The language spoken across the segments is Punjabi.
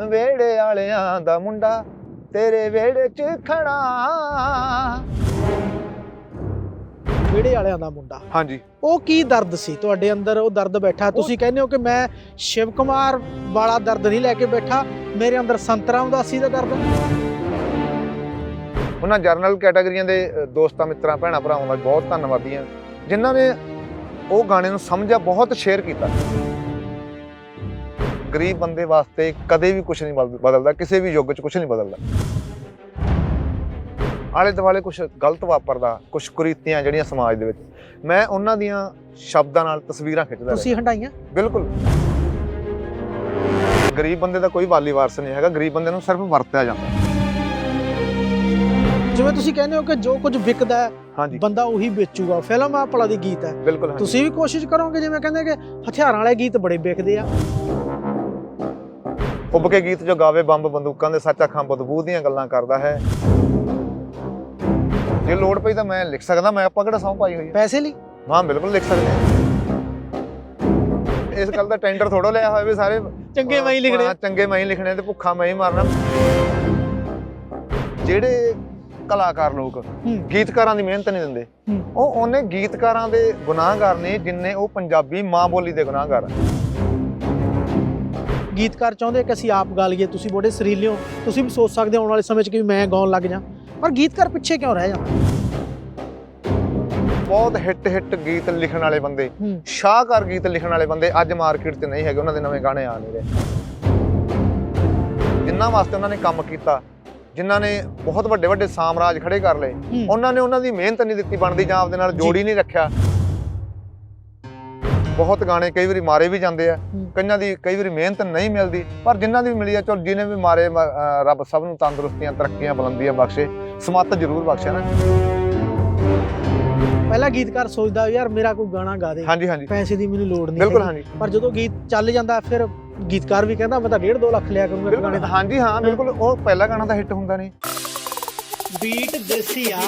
ਵੇੜੇ ਵਾਲਿਆਂ ਦਾ ਮੁੰਡਾ ਤੇਰੇ ਵੇੜੇ 'ਚ ਖੜਾ। ਵਿਹੜੇ ਵਾਲਿਆਂ ਦਾ ਮੁੰਡਾ। ਹਾਂਜੀ। ਉਹ ਕੀ ਦਰਦ ਸੀ ਤੁਹਾਡੇ ਅੰਦਰ? ਉਹ ਦਰਦ ਬੈਠਾ। ਤੁਸੀਂ ਕਹਿੰਦੇ ਹੋ ਕਿ ਮੈਂ ਸ਼ਿਵ ਕੁਮਾਰ ਵਾਲਾ ਦਰਦ ਨਹੀਂ ਲੈ ਕੇ ਬੈਠਾ। ਮੇਰੇ ਅੰਦਰ ਸੰਤਰਾ ਉਦਾਸੀ ਦਾ ਦਰਦ। ਉਹਨਾਂ ਜਰਨਲ ਕੈਟਾਗਰੀਆਂ ਦੇ ਦੋਸਤਾਂ ਮਿੱਤਰਾਂ ਭੈਣਾਂ ਭਰਾਵਾਂ ਦਾ ਬਹੁਤ ਧੰਨਵਾਦੀ ਹਾਂ। ਜਿਨ੍ਹਾਂ ਨੇ ਉਹ ਗਾਣੇ ਨੂੰ ਸਮਝਿਆ ਬਹੁਤ ਸ਼ੇਅਰ ਕੀਤਾ। ਗਰੀਬ ਬੰਦੇ ਵਾਸਤੇ ਕਦੇ ਵੀ ਕੁਝ ਨਹੀਂ ਬਦਲ- ਬਦਲਦਾ ਕਿਸੇ ਵੀ ਯੁੱਗ 'ਚ ਕੁਝ ਨਹੀਂ ਬਦਲਦਾ। ਆਲੇ ਦੁਆਲੇ ਕੁਝ ਗਲਤ ਵਾਪਰਦਾ ਕੁਝ ਕੁਰੀਤੀਆਂ ਜਿਹੜੀਆਂ ਸਮਾਜ ਦੇ ਵਿੱਚ। ਮੈਂ ਉਹਨਾਂ ਦੀਆਂ ਸ਼ਬਦਾਂ ਨਾਲ ਤਸਵੀਰਾਂ ਖਿੱਚਦਾ ਤੁਸੀਂ ਹੰਡਾਈਆਂ ਬਿਲਕੁਲ। ਗਰੀਬ ਬੰਦੇ ਦਾ ਕੋਈ ਵਾਲੀ ਵਾਰਸ ਨਹੀਂ ਹੈਗਾ ਗਰੀਬ ਬੰਦੇ ਨੂੰ ਸਿਰਫ ਵਰਤਿਆ ਜਾਂਦਾ। ਜਿਵੇਂ ਤੁਸੀਂ ਕਹਿੰਦੇ ਹੋ ਕਿ ਜੋ ਕੁਝ ਵਿਕਦਾ ਹੈ ਹਾਂਜੀ। ਬੰਦਾ ਉਹੀ ਵੇਚੂਗਾ ਫਿਲਮ ਆ ਭਲਾ ਦੀ ਗੀਤ ਹੈ। ਬਿਲਕੁਲ ਤੁਸੀਂ ਵੀ ਕੋਸ਼ਿਸ਼ ਕਰੋਗੇ ਜਿਵੇਂ ਕਹਿੰਦੇ ਕਿ ਹਥਿਆਰਾਂ ਵਾਲੇ ਗੀਤ ਬੜੇ ਵਿਕਦੇ ਆ। ਉੱਬ ਕੇ ਗੀਤ ਜੋ ਗਾਵੇ ਬੰਬ ਬੰਦੂਕਾਂ ਦੇ ਸੱਚ ਅੱਖਾਂ ਬਦਬੂ ਦੀਆਂ ਗੱਲਾਂ ਕਰਦਾ ਹੈ। ਜੇ ਲੋੜ ਪਈ ਤਾਂ ਮੈਂ ਲਿਖ ਸਕਦਾ ਮੈਂ ਆਪਾਂ ਕਿਹੜਾ ਸੌਂ ਪਾਈ ਹੋਈ ਹੈ? ਪੈਸੇ ਲਈ? ਹਾਂ ਬਿਲਕੁਲ ਲਿਖ ਸਕਦੇ ਹਾਂ। ਇਸ ਗੱਲ ਦਾ ਟੈਂਡਰ ਥੋੜੋ ਲਿਆ ਹੋਇਆ ਵੀ ਸਾਰੇ ਚੰਗੇ ਮੈਂ ਹੀ ਲਿਖਣੇ। ਹਾਂ, ਚੰਗੇ ਮੈਂ ਹੀ ਲਿਖਣੇ ਤੇ ਭੁੱਖਾ ਮੈਂ ਹੀ ਮਾਰਨਾ। ਜਿਹੜੇ ਕਲਾਕਾਰ ਲੋਕ। ਗੀਤਕਾਰਾਂ ਦੀ ਮਿਹਨਤ ਨਹੀਂ ਦਿੰਦੇ। ਉਹ ਉਹਨੇ ਗੀਤਕਾਰਾਂ ਦੇ ਗੁਨਾਹਗਾਰ ਨੇ ਜਿੰਨੇ ਉਹ ਪੰਜਾਬੀ ਮਾਂ ਬੋਲੀ ਦੇ ਗੁਨਾਹਗਾਰ ਆ। ਗੀਤਕਾਰ ਚਾਹੁੰਦੇ ਕਿ ਅਸੀਂ ਆਪ ਗਾ ਲਈਏ ਤੁਸੀਂ ਬੜੇ ਸਰੀਲੇ ਹੋ ਤੁਸੀਂ ਵੀ ਸੋਚ ਸਕਦੇ ਹੋ ਆਉਣ ਵਾਲੇ ਸਮੇਂ 'ਚ ਕਿ ਮੈਂ ਗਾਉਣ ਲੱਗ ਜਾ। ਪਰ ਗੀਤਕਾਰ ਪਿੱਛੇ ਕਿਉਂ ਰਹਿ ਜਾਂਦਾ? ਬਹੁਤ ਹਿੱਟ ਹਿੱਟ ਗੀਤ ਲਿਖਣ ਵਾਲੇ ਬੰਦੇ ਸ਼ਾਹਕਾਰ ਗੀਤ ਲਿਖਣ ਵਾਲੇ ਬੰਦੇ ਅੱਜ ਮਾਰਕੀਟ 'ਚ ਨਹੀਂ ਹੈਗੇ ਉਹਨਾਂ ਦੇ ਨਵੇਂ ਗਾਣੇ ਆ ਨਹੀਂ ਰਹੇ। ਜਿਨ੍ਹਾਂ ਵਾਸਤੇ ਉਹਨਾਂ ਨੇ ਕੰਮ ਕੀਤਾ ਜਿਨ੍ਹਾਂ ਨੇ ਬਹੁਤ ਵੱਡੇ ਵੱਡੇ ਸਾਮਰਾਜ ਖੜੇ ਕਰ ਲਏ। ਉਹਨਾਂ ਨੇ ਉਹਨਾਂ ਦੀ ਮਿਹਨਤ ਨਹੀਂ ਦਿੱਤੀ ਬਣਦੀ ਜਾਂ ਆਪਦੇ ਨਾਲ ਜੋੜੀ ਨਹੀਂ ਰੱਖਿਆ। ਬਹੁਤ ਗਾਣੇ ਕਈ ਵਾਰੀ ਮਾਰੇ ਵੀ ਜਾਂਦੇ ਆ। ਕਈਆਂ ਦੀ ਕਈ ਵਾਰੀ ਮਿਹਨਤ ਨਹੀਂ ਮਿਲਦੀ ਪਰ ਜਿਨ੍ਹਾਂ ਦੀ ਮਿਲੀ ਆ ਚਲ ਜਿਹਨੇ ਵੀ ਮਾਰੇ ਰੱਬ ਸਭ ਨੂੰ ਤੰਦਰੁਸਤੀਆਂ ਤਰੱਕੀਆਂ ਬੁਲੰਦੀਆਂ ਬਖਸ਼ੇ ਸਮੱਤ ਜ਼ਰੂਰ ਬਖਸ਼ਿਆ ਨਾ। ਪਹਿਲਾ ਗੀਤਕਾਰ ਸੋਚਦਾ ਯਾਰ ਮੇਰਾ ਕੋਈ ਗਾਣਾ ਗਾ ਦੇ ਹਾਂਜੀ ਹਾਂਜੀ। ਪੈਸੇ ਦੀ ਮੈਨੂੰ ਲੋੜ ਨਹੀਂ ਬਿਲਕੁਲ। ਹਾਂਜੀ। ਪਰ ਜਦੋਂ ਗੀਤ ਚੱਲ ਜਾਂਦਾ ਫਿਰ ਗੀਤਕਾਰ ਵੀ ਕਹਿੰਦਾ ਮੈਂ ਤਾਂ 1.5 2 ਲੱਖ ਲਿਆ ਕਰੂੰਗਾ ਗਾਣੇ ਦਾ। ਹਾਂਜੀ ਹਾਂ ਬਿਲਕੁਲ ਉਹ ਪਹਿਲਾ ਗਾਣਾ ਤਾਂ ਹਿੱਟ ਹੁੰਦਾ ਨਹੀਂ ਬੀਟ ਦੇਸੀ ਆ।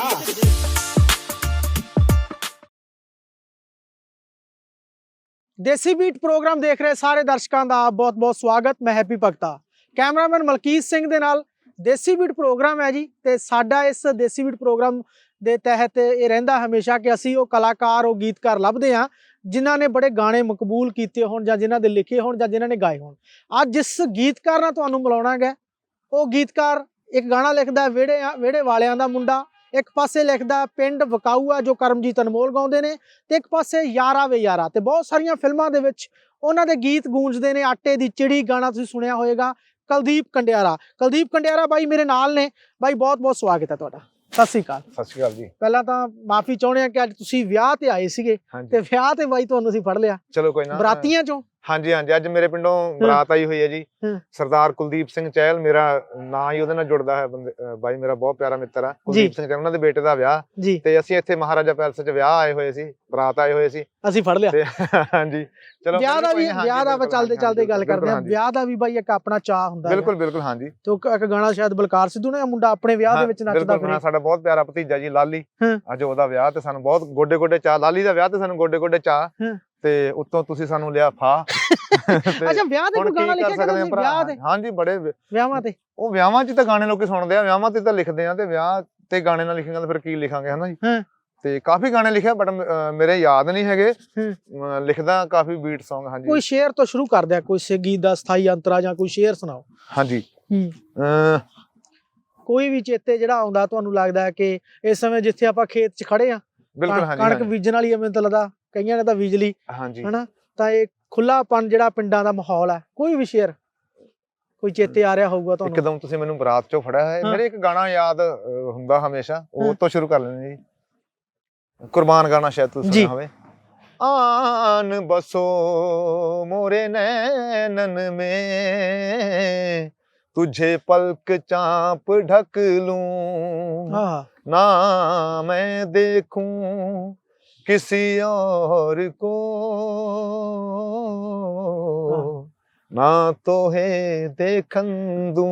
ਦੇਸੀ ਬੀਟ ਪ੍ਰੋਗਰਾਮ ਦੇਖ ਰਹੇ ਸਾਰੇ ਦਰਸ਼ਕਾਂ ਦਾ ਬਹੁਤ-ਬਹੁਤ ਸਵਾਗਤ, ਮੈਂ ਹੈਪੀ ਭਗਤਾ। ਕੈਮਰਾਮੈਨ ਮਲਕੀਤ ਸਿੰਘ ਦੇ ਨਾਲ ਦੇਸੀ ਬੀਟ ਪ੍ਰੋਗਰਾਮ ਹੈ ਜੀ ਤੇ ਸਾਡਾ ਇਸ ਦੇਸੀ ਬੀਟ ਪ੍ਰੋਗਰਾਮ ਦੇ ਤਹਿਤ ਇਹ ਰਹਿੰਦਾ ਹਮੇਸ਼ਾ ਕਿ ਅਸੀਂ ਉਹ ਕਲਾਕਾਰ, ਉਹ ਗੀਤਕਾਰ ਲੱਭਦੇ ਹਾਂ, ਜਿਨ੍ਹਾਂ ਨੇ ਬੜੇ ਗਾਣੇ ਮਕਬੂਲ ਕੀਤੇ ਹੋਣ ਜਾਂ ਜਿਨ੍ਹਾਂ ਦੇ ਲਿਖੇ ਹੋਣ ਜਾਂ ਜਿਨ੍ਹਾਂ ਨੇ ਗਾਏ ਹੋਣ। ਅੱਜ ਜਿਸ ਗੀਤਕਾਰ ਨਾਲ ਤੁਹਾਨੂੰ ਮਿਲਾਉਣਾ ਹੈ ਉਹ ਗੀਤਕਾਰ ਇੱਕ ਗਾਣਾ ਲਿਖਦਾ ਹੈ, ਵਿਹੜੇ ਵਿਹੜੇ ਵਾਲਿਆਂ ਦਾ ਮੁੰਡਾ ਇੱਕ ਪਾਸੇ ਲਿਖਦਾ ਪਿੰਡ ਵਕਾਊ ਆ ਜੋ ਕਰਮਜੀਤ ਅਨਮੋਲ ਗਾਉਂਦੇ ਨੇ ਤੇ ਇੱਕ ਪਾਸੇ ਯਾਰਾ ਵੇ ਯਾਰਾ ਤੇ ਬਹੁਤ ਸਾਰੀਆਂ ਫਿਲਮਾਂ ਦੇ ਵਿੱਚ ਉਹਨਾਂ ਦੇ ਗੀਤ ਗੂੰਜਦੇ ਨੇ ਆਟੇ ਦੀ ਚਿੜੀ ਗਾਣਾ ਤੁਸੀਂ ਸੁਣਿਆ ਹੋਵੇਗਾ ਕੁਲਦੀਪ ਕੰਡਿਆਰਾ। ਕੁਲਦੀਪ ਕੰਡਿਆਰਾ ਬਾਈ ਮੇਰੇ ਨਾਲ ਨੇ। ਬਾਈ ਬਹੁਤ ਬਹੁਤ ਸਵਾਗਤ ਹੈ ਤੁਹਾਡਾ। ਸਤਿ ਸ੍ਰੀ ਅਕਾਲ। ਸਤਿ ਸ਼੍ਰੀ ਅਕਾਲ ਜੀ। ਪਹਿਲਾਂ ਤਾਂ ਮਾਫੀ ਚਾਹੁੰਦੇ ਆ ਕਿ ਅੱਜ ਤੁਸੀਂ ਵਿਆਹ ਤੇ ਆਏ ਸੀਗੇ ਤੇ ਵਿਆਹ ਤੇ ਬਾਈ ਤੁਹਾਨੂੰ ਅਸੀਂ ਫੜ ਲਿਆ। ਚਲੋ ਕੋਈ ਨਾ ਬਰਾਤੀਆਂ ਚੋਂ। ਹਾਂਜੀ ਹਾਂਜੀ ਅੱਜ ਮੇਰੇ ਪਿੰਡੋਂ ਬਰਾਤ ਆਈ ਹੋਈ ਹੈ ਜੀ। ਸਰਦਾਰ ਕੁਲਦੀਪ ਸਿੰਘ ਚਹਿਲ ਮੇਰਾ ਨਾਂ ਹੀ ਉਹਦੇ ਨਾਲ ਜੁੜਦਾ ਹੈ ਬੰਦੇ ਬਾਈ ਮੇਰਾ ਬਹੁਤ ਪਿਆਰਾ ਮਿੱਤਰ ਆ। ਕੁਲਦੀਪ ਸਿੰਘ ਚਹਿਲ ਉਹਨਾਂ ਦੇ ਬੇਟੇ ਦਾ ਵਿਆਹ। ਤੇ ਅਸੀਂ ਇੱਥੇ ਮਹਾਰਾਜਾ ਪੈਲਸ 'ਚ ਵਿਆਹ ਆਏ ਹੋਏ ਸੀ ਬਰਾਤ ਆਏ ਹੋਏ ਸੀ। ਅਸੀਂ ਫੜ ਲਿਆ। ਹਾਂਜੀ ਚਲੋ ਵਿਆਹ ਦਾ ਵੀ ਵਿਆਹ ਦਾ ਆਪਾਂ ਚੱਲਦੇ ਚੱਲਦੇ ਗੱਲ ਕਰਦੇ ਆ। ਵਿਆਹ ਦਾ ਵੀ ਬਾਈ ਇੱਕ ਆਪਣਾ ਚਾਹ ਹੁੰਦਾ ਬਿਲਕੁਲ ਬਿਲਕੁਲ ਹਾਂਜੀ। ਤੇ ਇੱਕ ਗਾਣਾ ਸ਼ਾਇਦ ਬਲਕਾਰ ਸਿੱਧੂ ਨੇ ਮੁੰਡਾ ਆਪਣੇ ਵਿਆਹ ਦੇ ਵਿੱਚ ਨੱਚਦਾ ਫਿਰੇ। ਸਾਡਾ ਬਹੁਤ ਪਿਆਰਾ ਭਤੀਜਾ ਜੀ ਲਾਲੀ। ਅੱਜ ਉਹਦਾ ਵਿਆਹ ਤੇ ਸਾਨੂੰ ਬਹੁਤ ਗੋਡੇ ਗੋਡੇ ਚਾਹ ਲਾਲੀ ਦਾ ਵਿਆਹ ਤੇ ਸਾਨੂੰ ਗੋਡੇ ਗੋਡੇ ਚਾਹ। ਤੇ ਉੱਤੋਂ ਤੁਸੀਂ ਸਾਨੂੰ ਲਿਆ ਫਾ ਅੱਛਾ ਵਿਆਹ ਕੋਈ ਗਾਣਾ ਲਿਖਿਆ ਕਰਦੇ ਵਿਆਹ ਤੇ? ਹਾਂਜੀ ਬੜੇ ਵਿਆਹਾਂ ਤੇ? ਉਹ ਵਿਆਹਾਂ 'ਚ ਤਾਂ ਗਾਣੇ ਲੋਕੀ ਸੁਣਦੇ ਆ ਵਿਆਹਾਂ ਤੇ ਤਾਂ ਲਿਖਦੇ ਆ ਤੇ ਵਿਆਹ ਤੇ ਗਾਣੇ ਨਾ ਲਿਖਾਂਗੇ ਤਾਂ ਫਿਰ ਕੀ ਲਿਖਾਂਗੇ ਹਨਾ ਜੀ? ਹਾਂ। ਤੇ ਕਾਫੀ ਗਾਣੇ ਲਿਖਿਆ ਬਟ ਮੇਰੇ ਯਾਦ ਨਹੀਂ ਹੈਗੇ। ਲਿਖਦਾ ਕਾਫੀ ਬੀਟ Song ਹਾਂਜੀ। ਕੋਈ ਸ਼ੇਰ ਤੋਂ ਸ਼ੁਰੂ ਕਰਦੇ ਆ ਕੋਈ ਸੰਗੀਤ ਦਾ ਸਥਾਈ ਅੰਤਰਾ ਜਾਂ ਕੋਈ ਸ਼ੇਰ ਸੁਣਾਓ। ਹਾਂਜੀ। ਕੋਈ ਵੀ ਚੇਤੇ ਜਿਹੜਾ ਆਉਂਦਾ ਤੁਹਾਨੂੰ ਲੱਗਦਾ ਕਿ ਇਸ ਸਮੇਂ ਜਿੱਥੇ ਆਪਾਂ ਖੇਤ 'ਚ ਖੜੇ ਆ ਬਿਲਕੁਲ ਹਾਂਜੀ ਕਣਕ ਬੀਜਣ ਵਾਲੀ ਐ ਮੈਨੂੰ ਤਾਂ ਲੱਗਦਾ ਕਈਆਂ ਨੇ ਤਾਂ ਬੀਜ ਲਈ ਹਾਂਜੀ। ਹਨਾ? ਤਾਂ ਇਹ ਖੁੱਲਾਪਨ ਜਿਹੜਾ ਪਿੰਡਾਂ ਦਾ ਮਾਹੌਲ ਹੈ ਕੋਈ ਵੀ ਸ਼ੇਰ ਕੋਈ ਚੇਤੇ ਆ ਰਿਹਾ ਹੋਊਗਾ ਤੁਹਾਨੂੰ? ਇੱਕਦਮ ਤੁਸੀਂ ਮੈਨੂੰ ਬਰਾਤ ਚੋਂ ਫੜਿਆ ਹੈ। ਮੇਰੇ ਇੱਕ ਗਾਣਾ ਯਾਦ ਹੁੰਦਾ ਹਮੇਸ਼ਾ ਉਹ। ਤੋਂ ਸ਼ੁਰੂ ਕਰ ਲੈਣੇ ਜੀ। ਕੁਰਬਾਨ ਗਾਣਾ ਸ਼ਾਇਦ ਤੁਸੀਂ ਜੀ। ਸੁਣਿਆ ਹੋਵੇ ਆਨ ਬਸੋ ਮੋਰੇ ਨੈਣਨ में तुझे पलक चाप ढक लूं ਹਾਂ ना मैं देखूं किसी और को ना तो है देखन दूं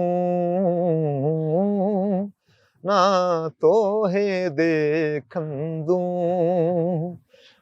ਨਾ ਤੋਹੇ ਦੇਖੰਦੂ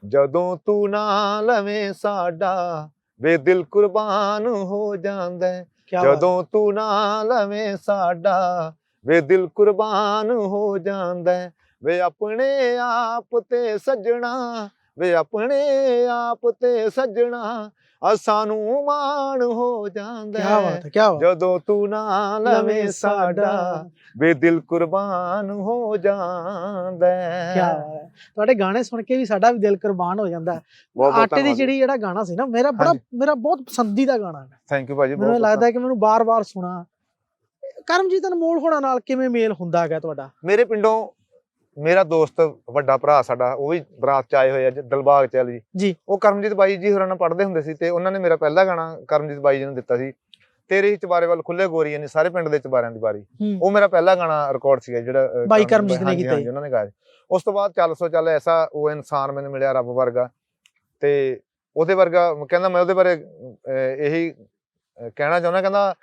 ਜਦੋਂ ਤੂੰ ਨਾ ਲਵੇਂ ਸਾਡਾ ਵੇ ਦਿਲ ਕੁਰਬਾਨ ਹੋ ਜਾਂਦਾ ਜਦੋਂ ਤੂੰ ਨਾ ਲਵੇਂ ਸਾਡਾ ਵੇ ਦਿਲ ਕੁਰਬਾਨ ਹੋ ਜਾਂਦਾ ਵੇ ਆਪਣੇ ਆਪ ਤੇ ਸੱਜਣਾ ਵੇ ਆਪਣੇ ਆਪ ਤੇ ਸੱਜਣਾ ਆ ਸਾਨੂੰ ਮਾਣ ਹੋ ਜਾਂਦਾ ਹੈ। ਬਾਤ ਹੈ ਕਿਆ ਬਾਤ ਜਦੋਂ ਤੂੰ ਨਾ ਲਵੇਂ ਸਾਡਾ ਵੇ ਦਿਲ ਕੁਰਬਾਨ ਹੋ ਜਾਂਦਾ। ਹੈ। ਤੁਹਾਡੇ ਗਾਣੇ ਸੁਣ ਕੇ ਵੀ ਸਾਡਾ ਵੀ ਦਿਲ ਕੁਰਬਾਨ ਹੋ ਜਾਂਦਾ। ਆਟੇ ਦੀ ਜਿਹੜੀ ਜਿਹੜਾ ਗਾਣਾ ਸੀ ਨਾ ਮੇਰਾ ਬੜਾ। ਮੇਰਾ ਬਹੁਤ ਪਸੰਦੀਦਾ ਗਾਣਾ ਹੈ। ਥੈਂਕ ਯੂ ਭਾਜੀ ਮੈਨੂੰ ਲੱਗਦਾ ਕਿ ਮੈਨੂੰ ਬਾਰ-ਬਾਰ ਸੁਣਾ। ਕਰਮਜੀਤ ਅਨਮੋਲ ਹੋਣਾ ਨਾਲ ਕਿਵੇਂ ਮੇਲ ਹੁੰਦਾ ਹੈਗਾ ਤੁਹਾਡਾ? ਮੇਰੇ ਪਿੰਡੋਂ ਮੇਰਾ ਦੋਸਤ ਵੱਡਾ ਭਰਾ ਸਾਡਾ ਉਹ ਵੀ ਬਰਾਤ ਚ ਆਏ ਹੋਏ ਆ ਜ- ਦਿਲਬਾਗ ਚ ਆ ਜੀ। ਜੀ। ਉਹ ਕਰਮਜੀਤ ਬਾਈ ਜੀ ਹੋਰਾਂ ਨਾਲ ਪੜ੍ਹਦੇ ਹੁੰਦੇ ਸੀ ਤੇ ਉਹਨਾਂ ਨੇ ਮੇਰਾ ਪਹਿਲਾ ਗਾਣਾ ਕਰਮਜੀਤ ਬਾਈ ਜੀ ਨੂੰ ਦਿੱਤਾ ਸੀ। ਤੇਰੇ ਚਬਾਰੇ ਵੱਲ ਖੁੱਲੇ ਗੋਰੀਆਂ ਨੇ ਸਾਰੇ ਪਿੰਡ ਦੇ ਚਬਾਰਿਆਂ ਦੀ ਬਾਰੀ। ਉਹ ਮੇਰਾ ਪਹਿਲਾ ਗਾਣਾ ਰਿਕਾਰਡ ਸੀਗਾ ਜਿਹੜਾ ਬਾਈ ਕਰਮਜੀਤ ਨੇ ਕੀਤਾ ਉਹਨਾਂ ਨੇ ਗਾਇਆ। ਉਸ ਤੋਂ ਬਾਅਦ ਚੱਲ ਸੋ ਚੱਲ ਐਸਾ ਉਹ ਇਨਸਾਨ ਮੈਨੂੰ ਮਿਲਿਆ ਰੱਬ ਵਰਗਾ। ਤੇ ਉਹਦੇ ਵਰਗਾ ਕਹਿੰਦਾ ਮੈਂ ਉਹਦੇ ਬਾਰੇ ਇਹੀ ਕਹਿਣਾ ਚਾਹੁੰਦਾ ਕਹਿੰਦਾ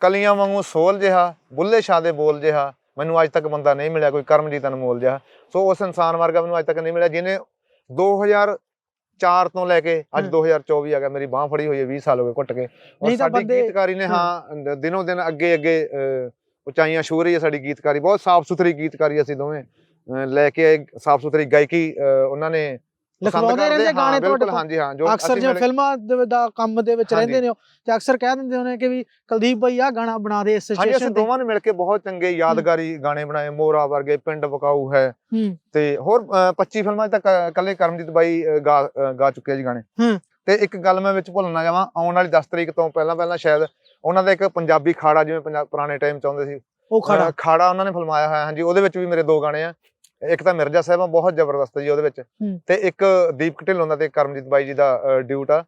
ਕਲੀਆਂ ਵਾਂਗੂ ਸੋਲ ਜਿਹਾ ਬੁੱਲੇ ਸ਼ਾਹ ਦੇ ਬੋਲ ਜਿਹਾ ਮੈਨੂੰ ਅੱਜ ਤੱਕ ਬੰਦਾ ਨਹੀਂ ਮਿਲਿਆ ਕੋਈ ਕਰਮਜੀਤ ਅਨਮੋਲ ਜਿਹਾ ਸੋ ਉਸ ਇਨਸਾਨ ਵਰਗਾ ਮੈਨੂੰ ਅੱਜ ਤੱਕ ਨਹੀਂ ਮਿਲਿਆ ਜਿਹਨੇ 2004 ਤੋਂ ਲੈ ਕੇ ਅੱਜ ਹਮ। 2024 ਆ ਗਿਆ ਮੇਰੀ ਬਾਹ ਫੜੀ ਹੋਈ ਹੈ 20 ਸਾਲ ਹੋ ਗਏ ਘੁੱਟ ਕੇ ਔਰ ਸਾਡੀ ਗੀਤਕਾਰੀ ਨੇ। ਹਾਂ ਦਿਨੋਂ ਦਿਨ ਅੱਗੇ ਅੱਗੇ ਉਚਾਈਆਂ ਛੂ ਰਹੀ ਹੈ ਸਾਡੀ ਗੀਤਕਾਰੀ ਬਹੁਤ ਸਾਫ਼ ਸੁਥਰੀ ਗੀਤਕਾਰੀ ਅਸੀਂ ਦੋਵੇਂ ਲੈ ਕੇ ਆਏ ਸਾਫ਼ ਸੁਥਰੀ ਗਾਇਕੀ ਉਹਨਾਂ ਨੇ ਲਿਖਵਾਉਂਦੇ ਰਹਿੰਦੇ ਗਾਣੇ ਤੁਹਾਡੇ ਹਾਂਜੀ ਹਾਂ ਜੋ ਅਕਸਰ ਜਿਵੇਂ ਫਿਲਮਾਂ ਦੇ ਕੰਮ ਦੇ ਵਿੱਚ। ਰਹਿੰਦੇ ਨੇ ਤੇ ਅਕਸਰ ਕਹਿ ਦਿੰਦੇ ਹੋਣੇ ਕਿ ਵੀ ਕੁਲਦੀਪ ਭਾਈ ਆ ਗਾਣਾ ਬਣਾ ਦੇ ਇਸ ਸਿਚੁਏਸ਼ਨ ਤੇ। ਦੋਵਾਂ ਨੇ ਮਿਲ ਕੇ ਬਹੁਤ ਚੰਗੇ ਯਾਦਗਾਰੀ ਗਾਣੇ ਬਣਾਏ ਮੋਰਾ ਵਰਗੇ ਪਿੰਡ ਬਕਾਊ ਹੈ। ਤੇ ਹੋਰ ਅ, 25 ਫਿਲਮਾਂ 'ਚ ਤਾਂ ਕ- ਇਕੱਲੇ ਕਰਮਜੀਤ ਬਾਈ ਗਾ ਚੁੱਕੇ ਜੀ ਗਾਣੇ। ਤੇ ਇੱਕ ਗੱਲ ਮੈਂ ਵਿੱਚ ਭੁੱਲ ਨਾ ਜਾਵਾਂ ਆਉਣ ਵਾਲੀ 10 ਤਰੀਕ ਤੋਂ ਪਹਿਲਾਂ ਪਹਿਲਾਂ ਸ਼ਾਇਦ ਉਹਨਾਂ ਦਾ ਇੱਕ ਪੰਜਾਬੀ ਖਾੜਾ ਜਿਵੇਂ ਪੁਰਾਣੇ ਟਾਈਮ 'ਚ ਆਉਂਦੇ ਸੀ। ਉਹ ਖੜਾ। ਖਾੜਾ ਉਹਨਾਂ ਨੇ ਫਿਲਮਾਇਆ ਹੋਇਆ ਹਾਂਜੀ ਉਹਦੇ ਵਿੱਚ ਵੀ ਮੇਰੇ ਦੋ ਗਾਣੇ ਆ। ਇੱਕ ਤਾਂ ਮਿਰਜ਼ਾ ਸਾਹਿਬਾਂ ਬਹੁਤ ਜ਼ਬਰਦਸਤ ਜੀ ਉਹਦੇ ਵਿੱਚ। ਤੇ ਇੱਕ ਦੀਪਕ ਢਿੱਲੋਂ ਦਾ ਤੇ ਕਰਮਜੀਤ ਬਾਈ ਜੀ ਦਾ ਡਿਊਟ ਆ।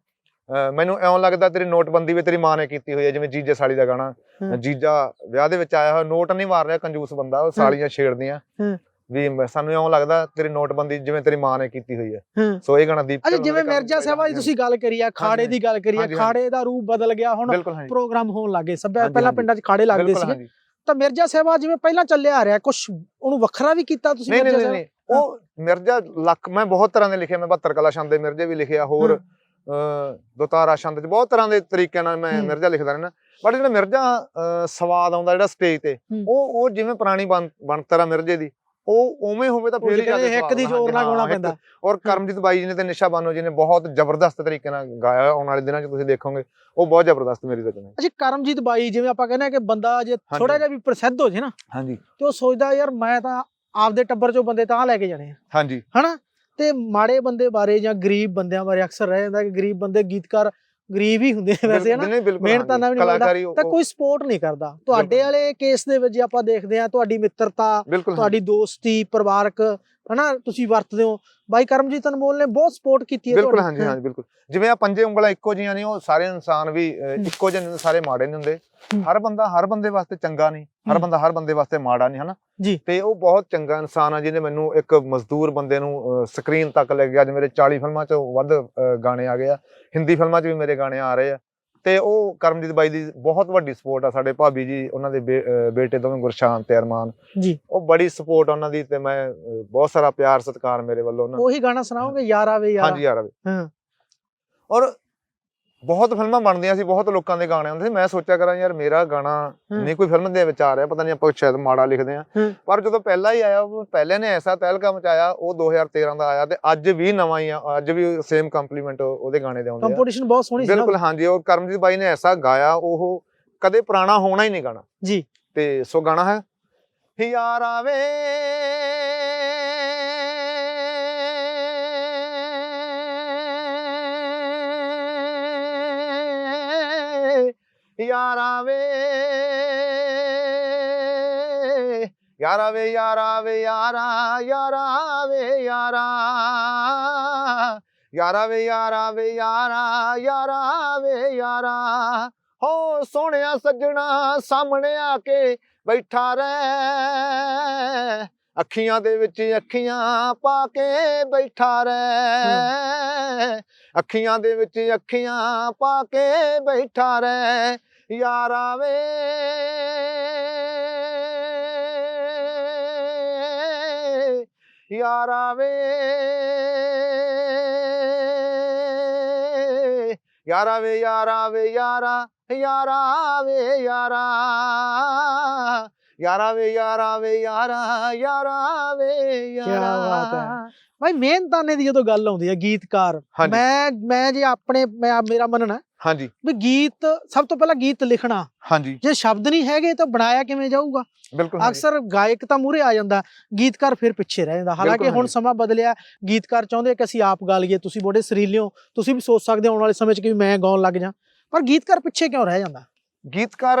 ਮੈਨੂੰ ਐਂ ਲੱਗਦਾ ਤੇਰੀ ਨੋਟਬੰਦੀ ਵੀ ਤੇਰੀ ਮਾਂ ਨੇ ਕੀਤੀ ਹੋਈ ਹੈ ਜਿਵੇਂ ਜੀਜੇ ਸਾਲੀ ਦਾ ਗਾਣਾ। ਜੀਜਾ ਵਿਆਹ ਦੇ ਵਿੱਚ ਆਇਆ ਹੋਇਆ ਨੋਟ ਨਹੀਂ ਮਾਰ ਰਿਹਾ ਕੰਜੂਸ ਬੰਦਾ ਉਹ ਸਾਲੀਆਂ ਛੇੜਦੀਆਂ। ਵੀ ਸਾਨੂੰ ਇਉਂ ਲੱਗਦਾ ਤੇਰੀ ਨੋਟਬੰਦੀ ਜਿਵੇਂ ਤੇਰੀ ਮਾਂ ਨੇ ਕੀਤੀ ਹੋਈ ਹੈ। ਸੋ ਇਹ ਗਾਣਾ ਦੀਪਕ ਅੱਛਾ ਜਿਵੇਂ ਮਿਰਜ਼ਾ ਸਾਹਿਬਾ ਜੀ ਤੁਸੀਂ ਗੱਲ ਕਰੀ ਆ ਖਾੜੇ ਦੀ ਗੱਲ ਕਰੀ ਆ। ਖਾੜੇ ਦਾ ਰੂਪ ਬਦਲ ਗਿਆ ਹੁਣ ਪ੍ਰੋਗਰਾਮ ਹੋਣ ਲੱਗੇ। ਸਭਿਆ ਹਾਂਜੀ, ਪਹਿਲਾਂ। ਪਿੰਡਾਂ 'ਚ ਖਾੜੇ ਲੱਗਦੇ ਹਾਂਜੀ। ਤਾਂ ਮਿਰਜ਼ਾ ਸਾਹਿਬਾ ਜਿਵੇਂ ਪਹਿਲਾਂ ਚੱਲਿਆ ਆ ਰਿਹਾ ਕੁਝ ਉਹਨੂੰ ਵੱਖਰਾ ਵੀ ਕੀਤਾ ਤੁਸੀਂ ਨਹੀਂ ਨਹੀਂ ਉਹ ਮਿਰਜ਼ਾ ਲੱਕ ਮੈਂ ਬਹੁਤ ਤਰ੍ਹਾਂ ਦੇ ਲਿਖੇ ਮੈਂ 72 ਕਲਾ ਛੰਦ ਦੇ ਮਿਰਜ਼ੇ ਵੀ ਲਿਖਿਆ ਹੋਰ ਦੋਤਾਰਾ ਛੰਦ ਚ ਬਹੁਤ ਤਰ੍ਹਾਂ ਦੇ ਤਰੀਕਿਆਂ ਨਾਲ ਮੈਂ। ਮਿਰਜ਼ਾ ਲਿਖਦਾ ਰਹਿਣਾ ਬਟ ਜਿਹੜਾ ਮਿਰਜ਼ਾ ਸਵਾਦ ਆਉਂਦਾ ਜਿਹੜਾ ਸਟੇਜ ਤੇ। ਉਹ ਉਹ ਜਿਵੇਂ ਪੁਰਾਣੀ ਬਣ- ਬਣਤਰ ਆ ਮਿਰਜ਼ੇ ਦੀ ਉਹ ਉਵੇਂ ਹੋਵੇ ਤਾਂ ਫੇਰ ਹੀ ਜ਼ਿਆਦਾ ਹਿੱਕ ਦੀ ਜ਼ੋਰ ਨਾਲ ਗਾਉਣਾ। ਪੈਂਦਾ। ਔਰ ਕਰਮਜੀਤ ਬਾਈ ਜੀ ਨੇ ਤੇ ਨਿਸ਼ਾ ਬਾਨੋ ਜੀ ਨੇ ਬਹੁਤ ਜ਼ਬਰਦਸਤ ਤਰੀਕੇ ਨਾਲ ਗਾਇਆ ਆਉਣ ਵਾਲੇ ਦਿਨਾਂ 'ਚ ਤੁਸੀਂ ਦੇਖੋਗੇ। ਉਹ ਬਹੁਤ ਜ਼ਬਰਦਸਤ ਮੇਰੀ ਰਚਨਾ ਹੈ ਅੱਛਾ ਕਰਮਜੀਤ ਬਾਈ ਜਿਵੇਂ ਆਪਾਂ ਕਹਿੰਦੇ ਆ ਕਿ ਬੰਦਾ ਜੇ ਥੋੜਾ ਜਿਹਾ ਵੀ ਪ੍ਰਸਿੱਧ ਹੋ ਜੇ ਨਾ ਹਾਂਜੀ। ਤੇ ਉਹ ਸੋਚਦਾ ਯਾਰ ਮੈਂ ਤਾਂ ਆਪਦੇ ਟੱਬਰ ਚੋਂ ਬੰਦੇ ਤਾਂ ਲੈ ਕੇ ਜਾਣੇ ਆ। ਹਾਂਜੀ। ਹਨਾ? ਤੇ ਮਾੜੇ ਬੰਦੇ ਬਾਰੇ ਜਾਂ ਗਰੀਬ ਬੰਦਿਆਂ ਬਾਰੇ ਅਕਸਰ ਰਹਿ ਜਾਂਦਾ ਕਿ ਗਰੀਬ ਬੰਦੇ ਗੀਤਕਾਰ ਗਰੀਬ ਹੀ ਹੁੰਦੇ ਨੇ ਵੈਸੇ ਹਨਾ ਮਿਹਨਤਾਂ। ਨਾਲ ਵੀ ਨਹੀਂ ਕਲਾਕਾਰੀ ਤਾਂ ਕੋਈ ਸਪੋਰਟ ਨਹੀਂ ਕਰਦਾ ਤੁਹਾਡੇ। ਵਾਲੇ ਕੇਸ ਦੇ ਵਿੱਚ ਜੇ ਆਪਾਂ ਦੇਖਦੇ ਆ ਤੁਹਾਡੀ ਮਿੱਤਰਤਾ। ਤੁਹਾਡੀ ਦੋਸਤੀ ਪਰਿਵਾਰਕ ਹਨਾ ਤੁਸੀਂ ਵਰਤਦੇ ਹੋ ਬਾਈ ਕਰਮਜੀਤ ਅਨਮੋਲ ਨੇ ਬਹੁਤ ਸਪੋਰਟ ਕੀਤੀ ਹੈ ਬਿਲਕੁਲ। ਹਾਂਜੀ ਹਾਂਜੀ ਬਿਲਕੁਲ ਜਿਵੇਂ ਆ ਪੰਜੇ ਉਂਗਲਾਂ ਇੱਕੋ ਜੀਆਂ ਨਹੀਂ ਉਹ ਸਾਰੇ ਇਨਸਾਨ ਵੀ। ਇੱਕੋ ਜਿਹੇ ਨਹੀਂ ਸਾਰੇ ਮਾੜੇ ਨਹੀਂ ਹੁੰਦੇ। ਹਰ ਬੰਦਾ ਹਰ ਬੰਦੇ ਵਾਸਤੇ ਚੰਗਾ ਨਹੀਂ ਹਰ। ਬੰਦਾ ਹਰ ਬੰਦੇ ਵਾਸਤੇ ਮਾੜਾ ਨਹੀਂ ਹਨਾ ਜੀ। ਤੇ ਉਹ ਬਹੁਤ ਚੰਗਾ ਇਨਸਾਨ ਆ ਜਿਹਨੇ ਮੈਨੂੰ ਇੱਕ ਮਜ਼ਦੂਰ ਬੰਦੇ ਨੂੰ ਸਕਰੀਨ ਤੱਕ ਲੈ ਗਿਆ ਅੱਜ ਮੇਰੇ 40 ਫਿਲਮਾਂ ਚ ਵੱਧ ਗਾਣੇ ਆ ਗਏ ਆ ਹਿੰਦੀ ਫਿਲਮਾਂ ਚ ਵੀ ਮੇਰੇ ਗਾਣੇ ਆ ਰਹੇ ਆ ਤੇ ਉਹ ਕਰਮਜੀਤ ਬਾਈ ਦੀ ਬਹੁਤ ਵੱਡੀ ਸਪੋਰਟ ਆ ਸਾਡੇ ਭਾਬੀ ਜੀ ਉਹਨਾਂ ਦੇ ਬੇਟੇ ਦੋਵੇਂ ਗੁਰਸ਼ਾਨ ਤੇ ਅਰਮਾਨ। ਜੀ। ਉਹ ਬੜੀ ਸਪੋਰਟ ਉਹਨਾਂ ਦੀ ਤੇ ਮੈਂ ਬਹੁਤ ਸਾਰਾ ਪਿਆਰ ਸਤਿਕਾਰ ਮੇਰੇ ਵੱਲੋਂ ਉਹਨਾਂ ਉਹੀ ਗਾਣਾ ਸੁਣਾਓਗੇ? ਯਾਰਾ ਵੇ ਯਾਰਾ। ਹਾਂਜੀ ਯਾਰ ਹਾਂ। ਔਰ ਬਹੁਤ ਫਿਲਮਾਂ ਬਣਦੀਆਂ ਸੀ ਬਹੁਤ ਲੋਕਾਂ ਦੇ ਗਾਣੇ ਹੁੰਦੇ ਸੀ। ਮੈਂ ਸੋਚਿਆ ਕਰਾਂ ਯਾਰ ਮੇਰਾ ਗਾਣਾ। ਨਹੀਂ ਕੋਈ ਫਿਲਮ ਦੇ ਵਿੱਚ ਆ ਰਿਹਾ ਪਤਾ ਨਹੀਂ ਆਪਾਂ ਸ਼ਾਇਦ ਮਾੜਾ ਲਿਖਦੇ ਆ। ਪਰ ਜਦੋਂ ਪਹਿਲਾ ਹੀ ਆਇਆ ਪਹਿਲੇ ਨੇ ਐਸਾ ਤਹਿਲਕਾ ਮਚਾਇਆ ਉਹ 2013 ਦਾ ਆਇਆ ਤੇ ਅੱਜ ਵੀ ਨਵਾਂ ਹੀ ਆ ਅੱਜ ਵੀ ਸੇਮ ਕੰਪਲੀਮੈਂਟ ਉਹਦੇ ਗਾਣੇ ਦੇ ਆਉਂਦੇ ਆ। ਕੰਪੀਟੀਸ਼ਨ ਬਹੁਤ ਸੋਹਣੀ ਸੀ ਬਿਲਕੁਲ ਹਾਂਜੀ ਉਹ ਕਰਮਜੀਤ ਬਾਈ ਨੇ ਐਸਾ ਗਾਇਆ ਉਹ ਕਦੇ ਪੁਰਾਣਾ ਹੋਣਾ ਹੀ ਨਹੀਂ ਗਾਣਾ। ਜੀ। ਤੇ ਸੋ ਗਾਣਾ ਹੈ ਯਾਰਾ ਵੇ ਯਾਰਾ ਵੇ ਯਾਰਾ ਵੇ ਯਾਰਾ ਵੇ ਯਾਰਾ। ਯਾਰਾ ਵੇ ਯਾਰਾ ਯਾਰਾ ਵੇ ਯਾਰਾ। ਵੇ ਯਾਰਾ ਯਾਰਾ ਵੇ ਯਾਰਾ ਹੋ ਸੋਹਣਿਆ ਸੱਜਣਾ ਸਾਹਮਣੇ ਆ ਕੇ ਬੈਠਾ ਰਹਿ। ਅੱਖੀਆਂ ਦੇ ਵਿੱਚ ਅੱਖੀਆਂ ਪਾ ਕੇ ਬੈਠਾ ਰਹਿ। ਅੱਖੀਆਂ ਦੇ ਵਿੱਚ ਅੱਖੀਆਂ ਪਾ ਕੇ ਬੈਠਾ ਰਹਿ। ਯਾਰਾ ਵੇ। ਯਾਰਾ ਵੇ। ਯਾਰਾ ਵੇ ਯਾਰਾ ਵੇ ਯਾਰਾ ਯਾਰਾ ਵੇ ਯਾਰਾ। ਯਾਰਾ ਵੇ ਯਾਰਾ ਵੇ ਯਾਰਾ ਯਾਰਾ ਵੇ ਯਾਰਾ। ਬਾਤ ਹੈ। ਭਾਈ ਮਿਹਨਤਾਨੇ ਦੀ ਜਦੋਂ ਗੱਲ ਆਉਂਦੀ ਹੈ ਗੀਤਕਾਰ ਮੈਂ ਮੈਂ ਜੇ ਆਪਣੇ ਮੈਂ ਮੇਰਾ ਮੰਨਣਾ ਹਾਂਜੀ। ਵੀ ਗੀਤ ਸਭ ਤੋਂ ਪਹਿਲਾਂ ਗੀਤ ਲਿਖਣਾ। ਹਾਂਜੀ। ਜੇ ਸ਼ਬਦ ਨਹੀਂ ਹੈਗੇ ਤਾਂ ਬਣਾਇਆ ਕਿਵੇਂ ਜਾਊਗਾ? ਬਿਲਕੁਲ। ਅਕਸਰ ਗਾਇਕ ਤਾਂ ਮੂਰੇ ਆ ਜਾਂਦਾ ਗੀਤਕਾਰ ਫਿਰ ਪਿੱਛੇ ਰਹਿ ਜਾਂਦਾ। ਹਾਲਾਂਕਿ ਹੁਣ। ਸਮਾਂ ਬਦਲਿਆ ਗੀਤਕਾਰ ਚਾਹੁੰਦੇ ਕਿ ਅਸੀਂ ਆਪ ਗਾ ਲਈਏ ਤੁਸੀਂ ਬੜੇ ਸਰੀਲੇ ਹੋ ਤੁਸੀਂ ਵੀ ਸੋਚ ਸਕਦੇ ਆਉਣ ਵਾਲੇ ਸਮੇਂ 'ਚ ਕਿ ਮੈਂ ਗਾਉਣ ਲੱਗ ਜਾ। ਪਰ ਗੀਤਕਾਰ ਪਿੱਛੇ ਕਿਉਂ ਰਹਿ ਜਾਂਦਾ? ਗੀਤਕਾਰ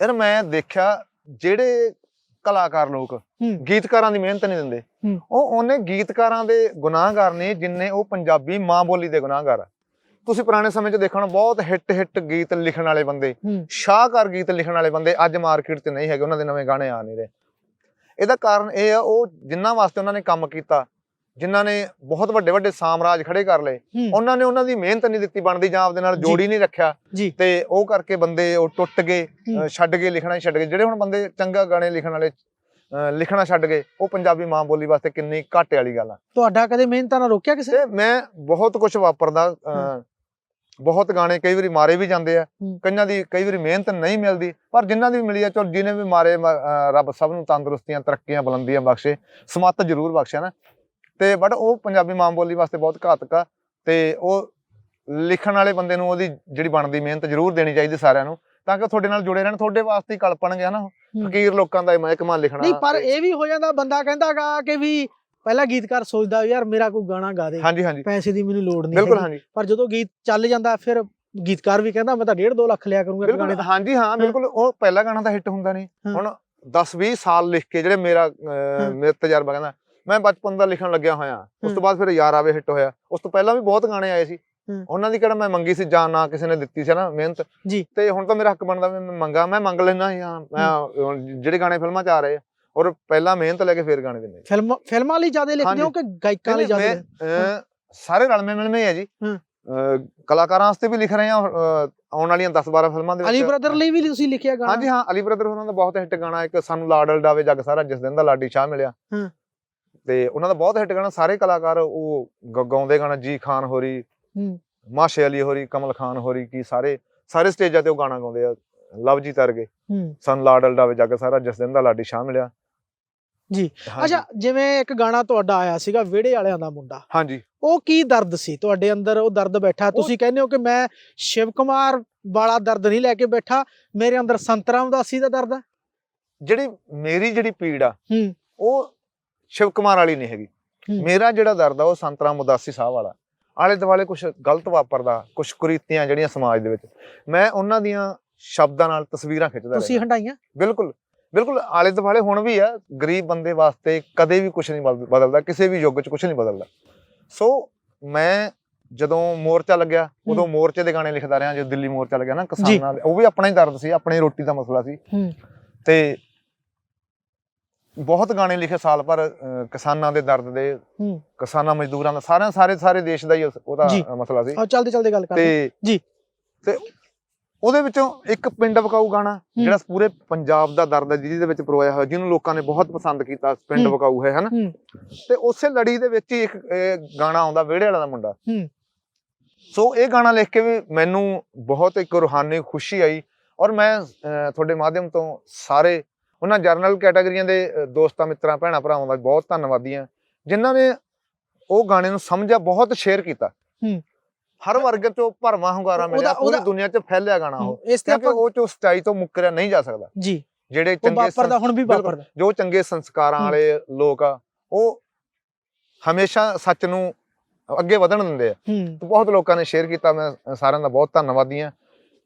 ਯਾਰ ਮੈਂ ਦੇਖਿਆ ਜਿਹੜੇ ਕਲਾਕਾਰ ਲੋਕ। ਗੀਤਕਾਰਾਂ ਦੀ ਮਿਹਨਤ ਨਹੀਂ ਦਿੰਦੇ। ਉਹ ਉਹਨੇ ਗੀਤਕਾਰਾਂ ਦੇ ਗੁਨਾਹਗਾਰ ਨੇ ਜਿੰਨੇ ਉਹ ਪੰਜਾਬੀ ਮਾਂ ਬੋਲੀ ਦੇ ਗੁਨਾਹਗਾਰ ਆ। ਤੁਸੀਂ ਪੁਰਾਣੇ ਸਮੇਂ 'ਚ ਦੇਖਣ ਬਹੁਤ ਹਿੱਟ ਹਿੱਟ ਗੀਤ ਲਿਖਣ ਵਾਲੇ ਬੰਦੇ। ਸ਼ਾਹਕਾਰ ਗੀਤ ਲਿਖਣ ਵਾਲੇ ਬੰਦੇ ਅੱਜ ਮਾਰਕੀਟ 'ਚ ਨਹੀਂ ਹੈਗੇ ਉਹਨਾਂ ਦੇ ਨਵੇਂ ਗਾਣੇ ਆ ਨਹੀਂ ਰਹੇ। ਇਹਦਾ ਕਾਰਨ ਇਹ ਆ ਉਹ ਜਿਨ੍ਹਾਂ ਵਾਸਤੇ ਉਹਨਾਂ ਨੇ ਕੰਮ ਕੀਤਾ ਜਿਨ੍ਹਾਂ ਨੇ ਬਹੁਤ ਵੱਡੇ ਵੱਡੇ ਸਾਮਰਾਜ ਖੜੇ ਕਰ ਲਏ। ਉਹਨਾਂ ਨੇ ਉਹਨਾਂ ਦੀ ਮਿਹਨਤ ਨਹੀਂ ਦਿੱਤੀ ਬਣਦੀ ਜਾਂ ਆਪਦੇ ਨਾਲ। ਜੋੜੀ ਨਹੀਂ ਰੱਖਿਆ। ਤੇ ਉਹ ਕਰਕੇ ਬੰਦੇ ਉਹ ਟੁੱਟ ਗਏ ਛੱਡ ਗਏ ਲਿਖਣਾ ਛੱਡ ਗਏ। ਜਿਹੜੇ ਹੁਣ ਬੰਦੇ ਚੰਗਾ ਗਾਣੇ ਲਿਖਣ ਵਾਲੇ ਲਿਖਣਾ ਛੱਡ ਗਏ ਉਹ ਪੰਜਾਬੀ ਮਾਂ ਬੋਲੀ ਵਾਸਤੇ ਕਿੰਨੀ ਘਾਟੇ ਵਾਲੀ ਗੱਲ ਆ। ਤੁਹਾਡਾ ਕਦੇ ਮਿਹਨਤਾਂ ਨਾਲ ਰੋਕਿਆ ਕਿਸੇ ਮੈਂ ਬਹੁਤ ਕੁਝ ਵਾਪਰਦਾ ਬਹੁਤ ਗਾਣੇ ਕਈ ਵਾਰੀ ਮਾਰੇ ਵੀ ਜਾਂਦੇ ਆ। ਕਈਆਂ ਦੀ ਕਈ ਵਾਰੀ ਮਿਹਨਤ ਨਹੀਂ ਮਿਲਦੀ ਪਰ ਜਿਨ੍ਹਾਂ ਦੀ ਮਿਲੀ ਆ ਚਲ ਜਿਹਨੇ ਵੀ ਮਾਰੇ ਰੱਬ ਸਭ ਨੂੰ ਤੰਦਰੁਸਤੀਆਂ ਤਰੱਕੀਆਂ ਬੁਲੰਦੀਆਂ ਬਖਸ਼ੇ ਸਮੱਤ ਜ਼ਰੂਰ ਬਖਸ਼ਿਆ ਨਾ ਤੇ ਬਟ ਉਹ ਪੰਜਾਬੀ ਮਾਂ ਬੋਲੀ ਵਾਸਤੇ ਬਹੁਤ ਘਾਤਕ ਆ ਤੇ ਉਹ ਲਿਖਣ ਵਾਲੇ ਬੰਦੇ ਨੂੰ ਉਹਦੀ ਜਿਹੜੀ ਬਣਦੀ ਮਿਹਨਤ ਜ਼ਰੂਰ ਦੇਣੀ ਚਾਹੀਦੀ ਸਾਰਿਆਂ ਨੂੰ ਤਾਂ ਕਿ ਤੁਹਾਡੇ ਨਾਲ ਜੁੜੇ ਰਹਿਣ ਤੁਹਾਡੇ ਵਾਸਤੇ ਹੀ ਕਲਪਣਗੇ ਹਨਾ। ਫਕੀਰ ਲੋਕਾਂ ਦਾ ਮੈਂ ਕਮਾਲ ਲਿਖਣਾ ਨਹੀਂ ਪਰ ਇਹ ਵੀ ਹੋ ਜਾਂਦਾ ਬੰਦਾ ਕਹਿੰਦਾਗਾ ਕਿ ਵੀ ਪਹਿਲਾਂ ਗੀਤਕਾਰ ਸੋਚਦਾ ਯਾਰ ਮੇਰਾ ਕੋਈ ਗਾਣਾ ਗਾ ਦੇ ਹਾਂਜੀ ਹਾਂਜੀ ਪੈਸੇ ਦੀ ਮੈਨੂੰ ਲੋੜ ਨਹੀਂ ਬਿਲਕੁਲ ਹੈਗੀ। ਹਾਂਜੀ ਪਰ ਜਦੋਂ ਗੀਤ ਚੱਲ ਜਾਂਦਾ ਫਿਰ ਗੀਤਕਾਰ ਵੀ ਕਹਿੰਦਾ ਮੈਂ ਤਾਂ 1.5 2 ਲੱਖ ਲਿਆ ਕਰੂੰਗਾ ਗਾਣੇ ਦਾ ਹਾਂਜੀ ਹਾਂ ਬਿਲਕੁਲ ਉਹ ਪਹਿਲਾ ਗਾਣਾ ਤਾਂ ਹਿੱਟ ਹੁੰਦਾ ਨਹੀਂ। ਹੁਣ 10 20 ਸਾਲ ਲਿਖ ਕੇ ਜਿਹੜੇ ਮੇਰਾ। ਮੇਰਾ ਤਜਰਬਾ ਕਹਿੰਦਾ ਮੈਂ ਬਚਪਨ ਦਾ ਲਿਖਣ ਲੱਗਿਆ ਹੋਇਆ ਉਸ। ਤੋਂ ਬਾਅਦ ਫਿਰ ਯਾਰ ਆਵੇ ਹਿੱਟ ਹੋਇਆ ਉਸ ਤੋਂ ਪਹਿਲਾਂ ਵੀ ਬਹੁਤ ਗਾਣੇ ਆਏ ਸੀ। ਉਹਨਾਂ ਦੀ ਕਿਹੜਾ ਮੈਂ ਮੰਗੀ ਸੀ ਜਾਂ ਨਾ ਕਿਸੇ ਨੇ ਦਿੱਤੀ ਸੀ ਨਾ ਮਿਹਨਤ। ਤੇ ਹੁਣ ਤਾਂ ਮੇਰਾ ਹੱਕ ਬਣਦਾ ਮੈਂ ਮੰਗਾ ਮੈਂ ਮੰਗ ਲੈਣਾ ਮੈਂ ਜਿਹੜੇ ਗਾਣੇ ਫਿਲਮਾਂ 'ਚ ਆ ਰਹੇ ਆ ਔਰ ਪਹਿਲਾਂ ਮਿਹਨਤ ਲੈ ਕੇ ਫਿਰ ਗਾਣੇ ਦਿੰਦੇ ਫਿਲਮ ਫਿਲਮਾਂ ਲਈ ਜ਼ਿਆਦਾ ਲਿਖਦੇ ਹੋ। ਕਿ ਗਾਇਕਾਂ ਲਈ ਜ਼ਿਆਦਾ ਸਾਰੇ ਰਲਵੇਂ ਮਿਲਵੇਂ ਹੈ। ਜੀ ਕਲਾਕਾਰਾਂ ਵਾਸਤੇ ਵੀ ਲਿਖ ਰਹੇ ਆ ਆਉਣ ਵਾਲੀਆਂ 10 12 ਫਿਲਮਾਂ ਦੇ ਅਲੀ ਬ੍ਰਦਰ ਲਈ ਵੀ ਤੁਸੀਂ ਲਿਖਿਆ ਗਾਣਾ? ਹਾਂਜੀ ਹਾਂ ਅਲੀ ਬ੍ਰਦਰ ਉਹਨਾਂ ਦਾ ਬਹੁਤ ਹਿੱਟ ਗਾਣਾ ਇੱਕ ਸਾਨੂੰ ਲਾਡਲ ਡਾਵੇ ਜੱਗ ਸਾਰਾ ਜਿਸ ਦਿਨ ਦਾ ਲਾਡੀ ਸ਼ਾਹ ਮਿਲਿਆ। ਤੇ ਉਹਨਾਂ ਦਾ ਬਹੁਤ ਹਿੱਟ ਗਾਣਾ ਸਾਰੇ ਕਲਾਕਾਰ ਉਹ ਗਾਉਂਦੇ ਗਾਣਾ ਜੀ ਖਾਨ ਹੋਰੀ। ਮਾਸ਼ੇ ਅਲੀ ਹੋਰੀ ਕਮਲ ਖਾਨ ਹੋਰੀ ਕੀ ਸਾਰੇ ਸਾਰੇ ਸਟੇਜਾਂ ਤੇ ਉਹ ਗਾਣਾ ਗਾਉਂਦੇ ਆ ਲਵਜੀ ਤਰਗੇ ਹੂੰ। ਸਾਨੂੰ ਲਾਡਲ ਡਾਵੇ ਜੱਗ ਸਾਰਾ ਜਿਸ ਦਿਨ ਦਾ ਲਾਡੀ ਸ਼ਾਹ ਮਿਲਿਆ। ਜੀ। ਹਾਂਜੀ, ਅੱਛਾ ਜਿਵੇਂ ਇੱਕ ਗਾਣਾ ਤੁਹਾਡਾ ਆਇਆ ਸੀਗਾ ਵਿਹੜੇ ਵਾਲਿਆਂ ਦਾ ਮੁੰਡਾ। ਹਾਂਜੀ। ਉਹ ਕੀ ਦਰਦ ਸੀ ਤੁਹਾਡੇ ਅੰਦਰ? ਉਹ ਦਰਦ ਬੈਠਾ? ਤੁਸੀਂ ਕਹਿੰਦੇ ਹੋ ਕਿ ਮੈਂ ਸ਼ਿਵ ਕੁਮਾਰ ਵਾਲਾ ਦਰਦ ਨਹੀਂ ਲੈ ਕੇ ਬੈਠਾ ਮੇਰੇ ਅੰਦਰ ਸੰਤਰਾ ਉਦਾਸੀ ਦਾ ਦਰਦ? ਹੈ ਜਿਹੜੀ ਮੇਰੀ ਜਿਹੜੀ ਪੀੜ ਆ ਹੂੰ। ਉਹ ਸ਼ਿਵ ਕੁਮਾਰ ਵਾਲੀ ਨਹੀਂ ਹੈਗੀ। ਹੂੰ। ਮੇਰਾ ਜਿਹੜਾ ਦਰਦ ਆ ਉਹ ਸੰਤਰਾਮ ਉਦਾਸੀ ਸਾਹਿਬ ਵਾਲਾ। ਆਲੇ ਦੁਆਲੇ ਕੁਝ ਗਲਤ ਵਾਪਰਦਾ ਕੁਝ ਕੁਰੀਤੀਆਂ ਜਿਹੜੀਆਂ ਸਮਾਜ ਦੇ ਵਿੱਚ। ਮੈਂ ਉਹਨਾਂ ਦੀਆਂ ਸ਼ਬਦਾਂ ਨਾਲ ਤਸਵੀਰਾਂ ਖਿੱਚਦਾ ਤੁਸੀਂ ਰਹਿੰਦਾ। ਹੰਡਾਈਆਂ ਬਿਲਕੁਲ। ਬਿਲਕੁਲ ਆਲੇ ਦੁਆਲੇ ਹੁਣ ਵੀ ਆ ਗਰੀਬ ਬੰਦੇ ਵਾਸਤੇ ਕਦੇ ਵੀ ਕੁਝ ਨਹੀਂ ਬਦਲ- ਬਦਲਦਾ ਕਿਸੇ ਵੀ ਯੁੱਗ 'ਚ ਕੁਝ ਨਹੀਂ ਬਦਲਦਾ। ਸੋ ਮੈਂ ਜਦੋਂ ਮੋਰਚਾ ਲੱਗਿਆ ਉਦੋਂ ਮੋਰਚੇ ਦੇ ਗਾਣੇ ਲਿਖਦਾ ਰਿਹਾ ਜਦੋਂ ਦਿੱਲੀ ਮੋਰਚਾ ਲੱਗਿਆ ਨਾ ਕਿਸਾਨਾਂ ਦੇ ਉਹ ਵੀ ਆਪਣਾ ਹੀ ਦਰਦ ਸੀ ਆਪਣੀ ਰੋਟੀ ਦਾ ਮਸਲਾ ਸੀ। ਹੂੰ। ਤੇ ਬਹੁਤ ਗਾਣੇ ਲਿਖੇ ਸਾਲ ਭਰ ਕਿਸਾਨਾਂ ਦੇ ਦਰਦ ਦੇ ਹੂੰ। ਕਿਸਾਨਾਂ ਮਜ਼ਦੂਰਾਂ ਦਾ ਸਾਰਿਆਂ ਸਾਰੇ ਸਾਰੇ ਦੇਸ਼ ਦਾ ਹੀ ਉਹਦਾ ਮਸਲਾ ਸੀ। ਆ ਚਲਦੇ ਚਲਦੇ ਗੱਲ ਕਰਦੇ ਤੇ ਜੀ। ਤੇ ਉਹਦੇ ਵਿੱਚੋਂ ਇੱਕ ਪਿੰਡ ਵਕਾਊ ਗਾਣਾ ਜਿਹੜਾ ਪੂਰੇ ਪੰਜਾਬ ਦਾ ਦਰਦ ਹੈ ਜਿਹਦੇ ਵਿੱਚ ਪਰੋਇਆ ਹੋਇਆ ਜਿਹਨੂੰ ਲੋਕਾਂ ਨੇ ਬਹੁਤ ਪਸੰਦ ਕੀਤਾ ਪਿੰਡ। ਵਕਾਊ ਹੈ ਹਨਾ ਤੇ ਉਸੇ ਲੜੀ ਦੇ ਵਿੱਚ ਹੀ ਇੱਕ ਗਾਣਾ ਆਉਂਦਾ ਵਿਹੜੇ ਵਾਲਾ ਦਾ ਮੁੰਡਾ। ਸੋ ਇਹ ਗਾਣਾ ਲਿਖ ਕੇ ਵੀ ਮੈਨੂੰ ਬਹੁਤ ਇੱਕ ਰੂਹਾਨੀ ਖੁਸ਼ੀ ਆਈ ਔਰ ਮੈਂ ਤੁਹਾਡੇ ਮਾਧਿਅਮ ਤੋਂ ਸਾਰੇ ਉਹਨਾਂ ਜਰਨਲ ਕੈਟਾਗਰੀਆਂ ਦੇ ਦੋਸਤਾਂ ਮਿੱਤਰਾਂ ਭੈਣਾਂ ਭਰਾਵਾਂ ਦਾ ਬਹੁਤ ਧੰਨਵਾਦੀ ਹਾਂ ਜਿਨ੍ਹਾਂ ਨੇ ਉਹ ਗਾਣੇ ਨੂੰ ਸਮਝਿਆ ਬਹੁਤ ਸ਼ੇਅਰ ਕੀਤਾ। ਹਰ ਵਰਗ ਚੋਂ ਭਰਵਾਂ ਹੁੰਗਾਰਾ ਮਿਲਿਆ ਪੂਰੀ ਦੁਨੀਆ 'ਚ ਫੈਲਿਆ ਗਾਣਾ ਉਹ ਇਸ ਤੇ ਆਪਾਂ ਉਹ ਚੋਂ ਸਚਾਈ ਤੋਂ ਮੁੱਕਰਿਆ ਨਹੀਂ ਜਾ ਸਕਦਾ ਜੀ ਜਿਹੜੇ ਚੰਗੇ ਵਾਪਰਦਾ ਹੁਣ ਵੀ। ਵਾਪਰਦਾ ਜੋ ਚੰਗੇ ਸੰਸਕਾਰਾਂ। ਵਾਲੇ ਲੋਕ ਆ ਉਹ ਹਮੇਸ਼ਾ ਸੱਚ ਨੂੰ ਅੱਗੇ ਵਧਣ ਦਿੰਦੇ ਆ ਬਹੁਤ ਲੋਕਾਂ ਨੇ ਸ਼ੇਅਰ ਕੀਤਾ ਮੈਂ ਸਾਰਿਆਂ ਦਾ ਬਹੁਤ ਧੰਨਵਾਦੀ ਆ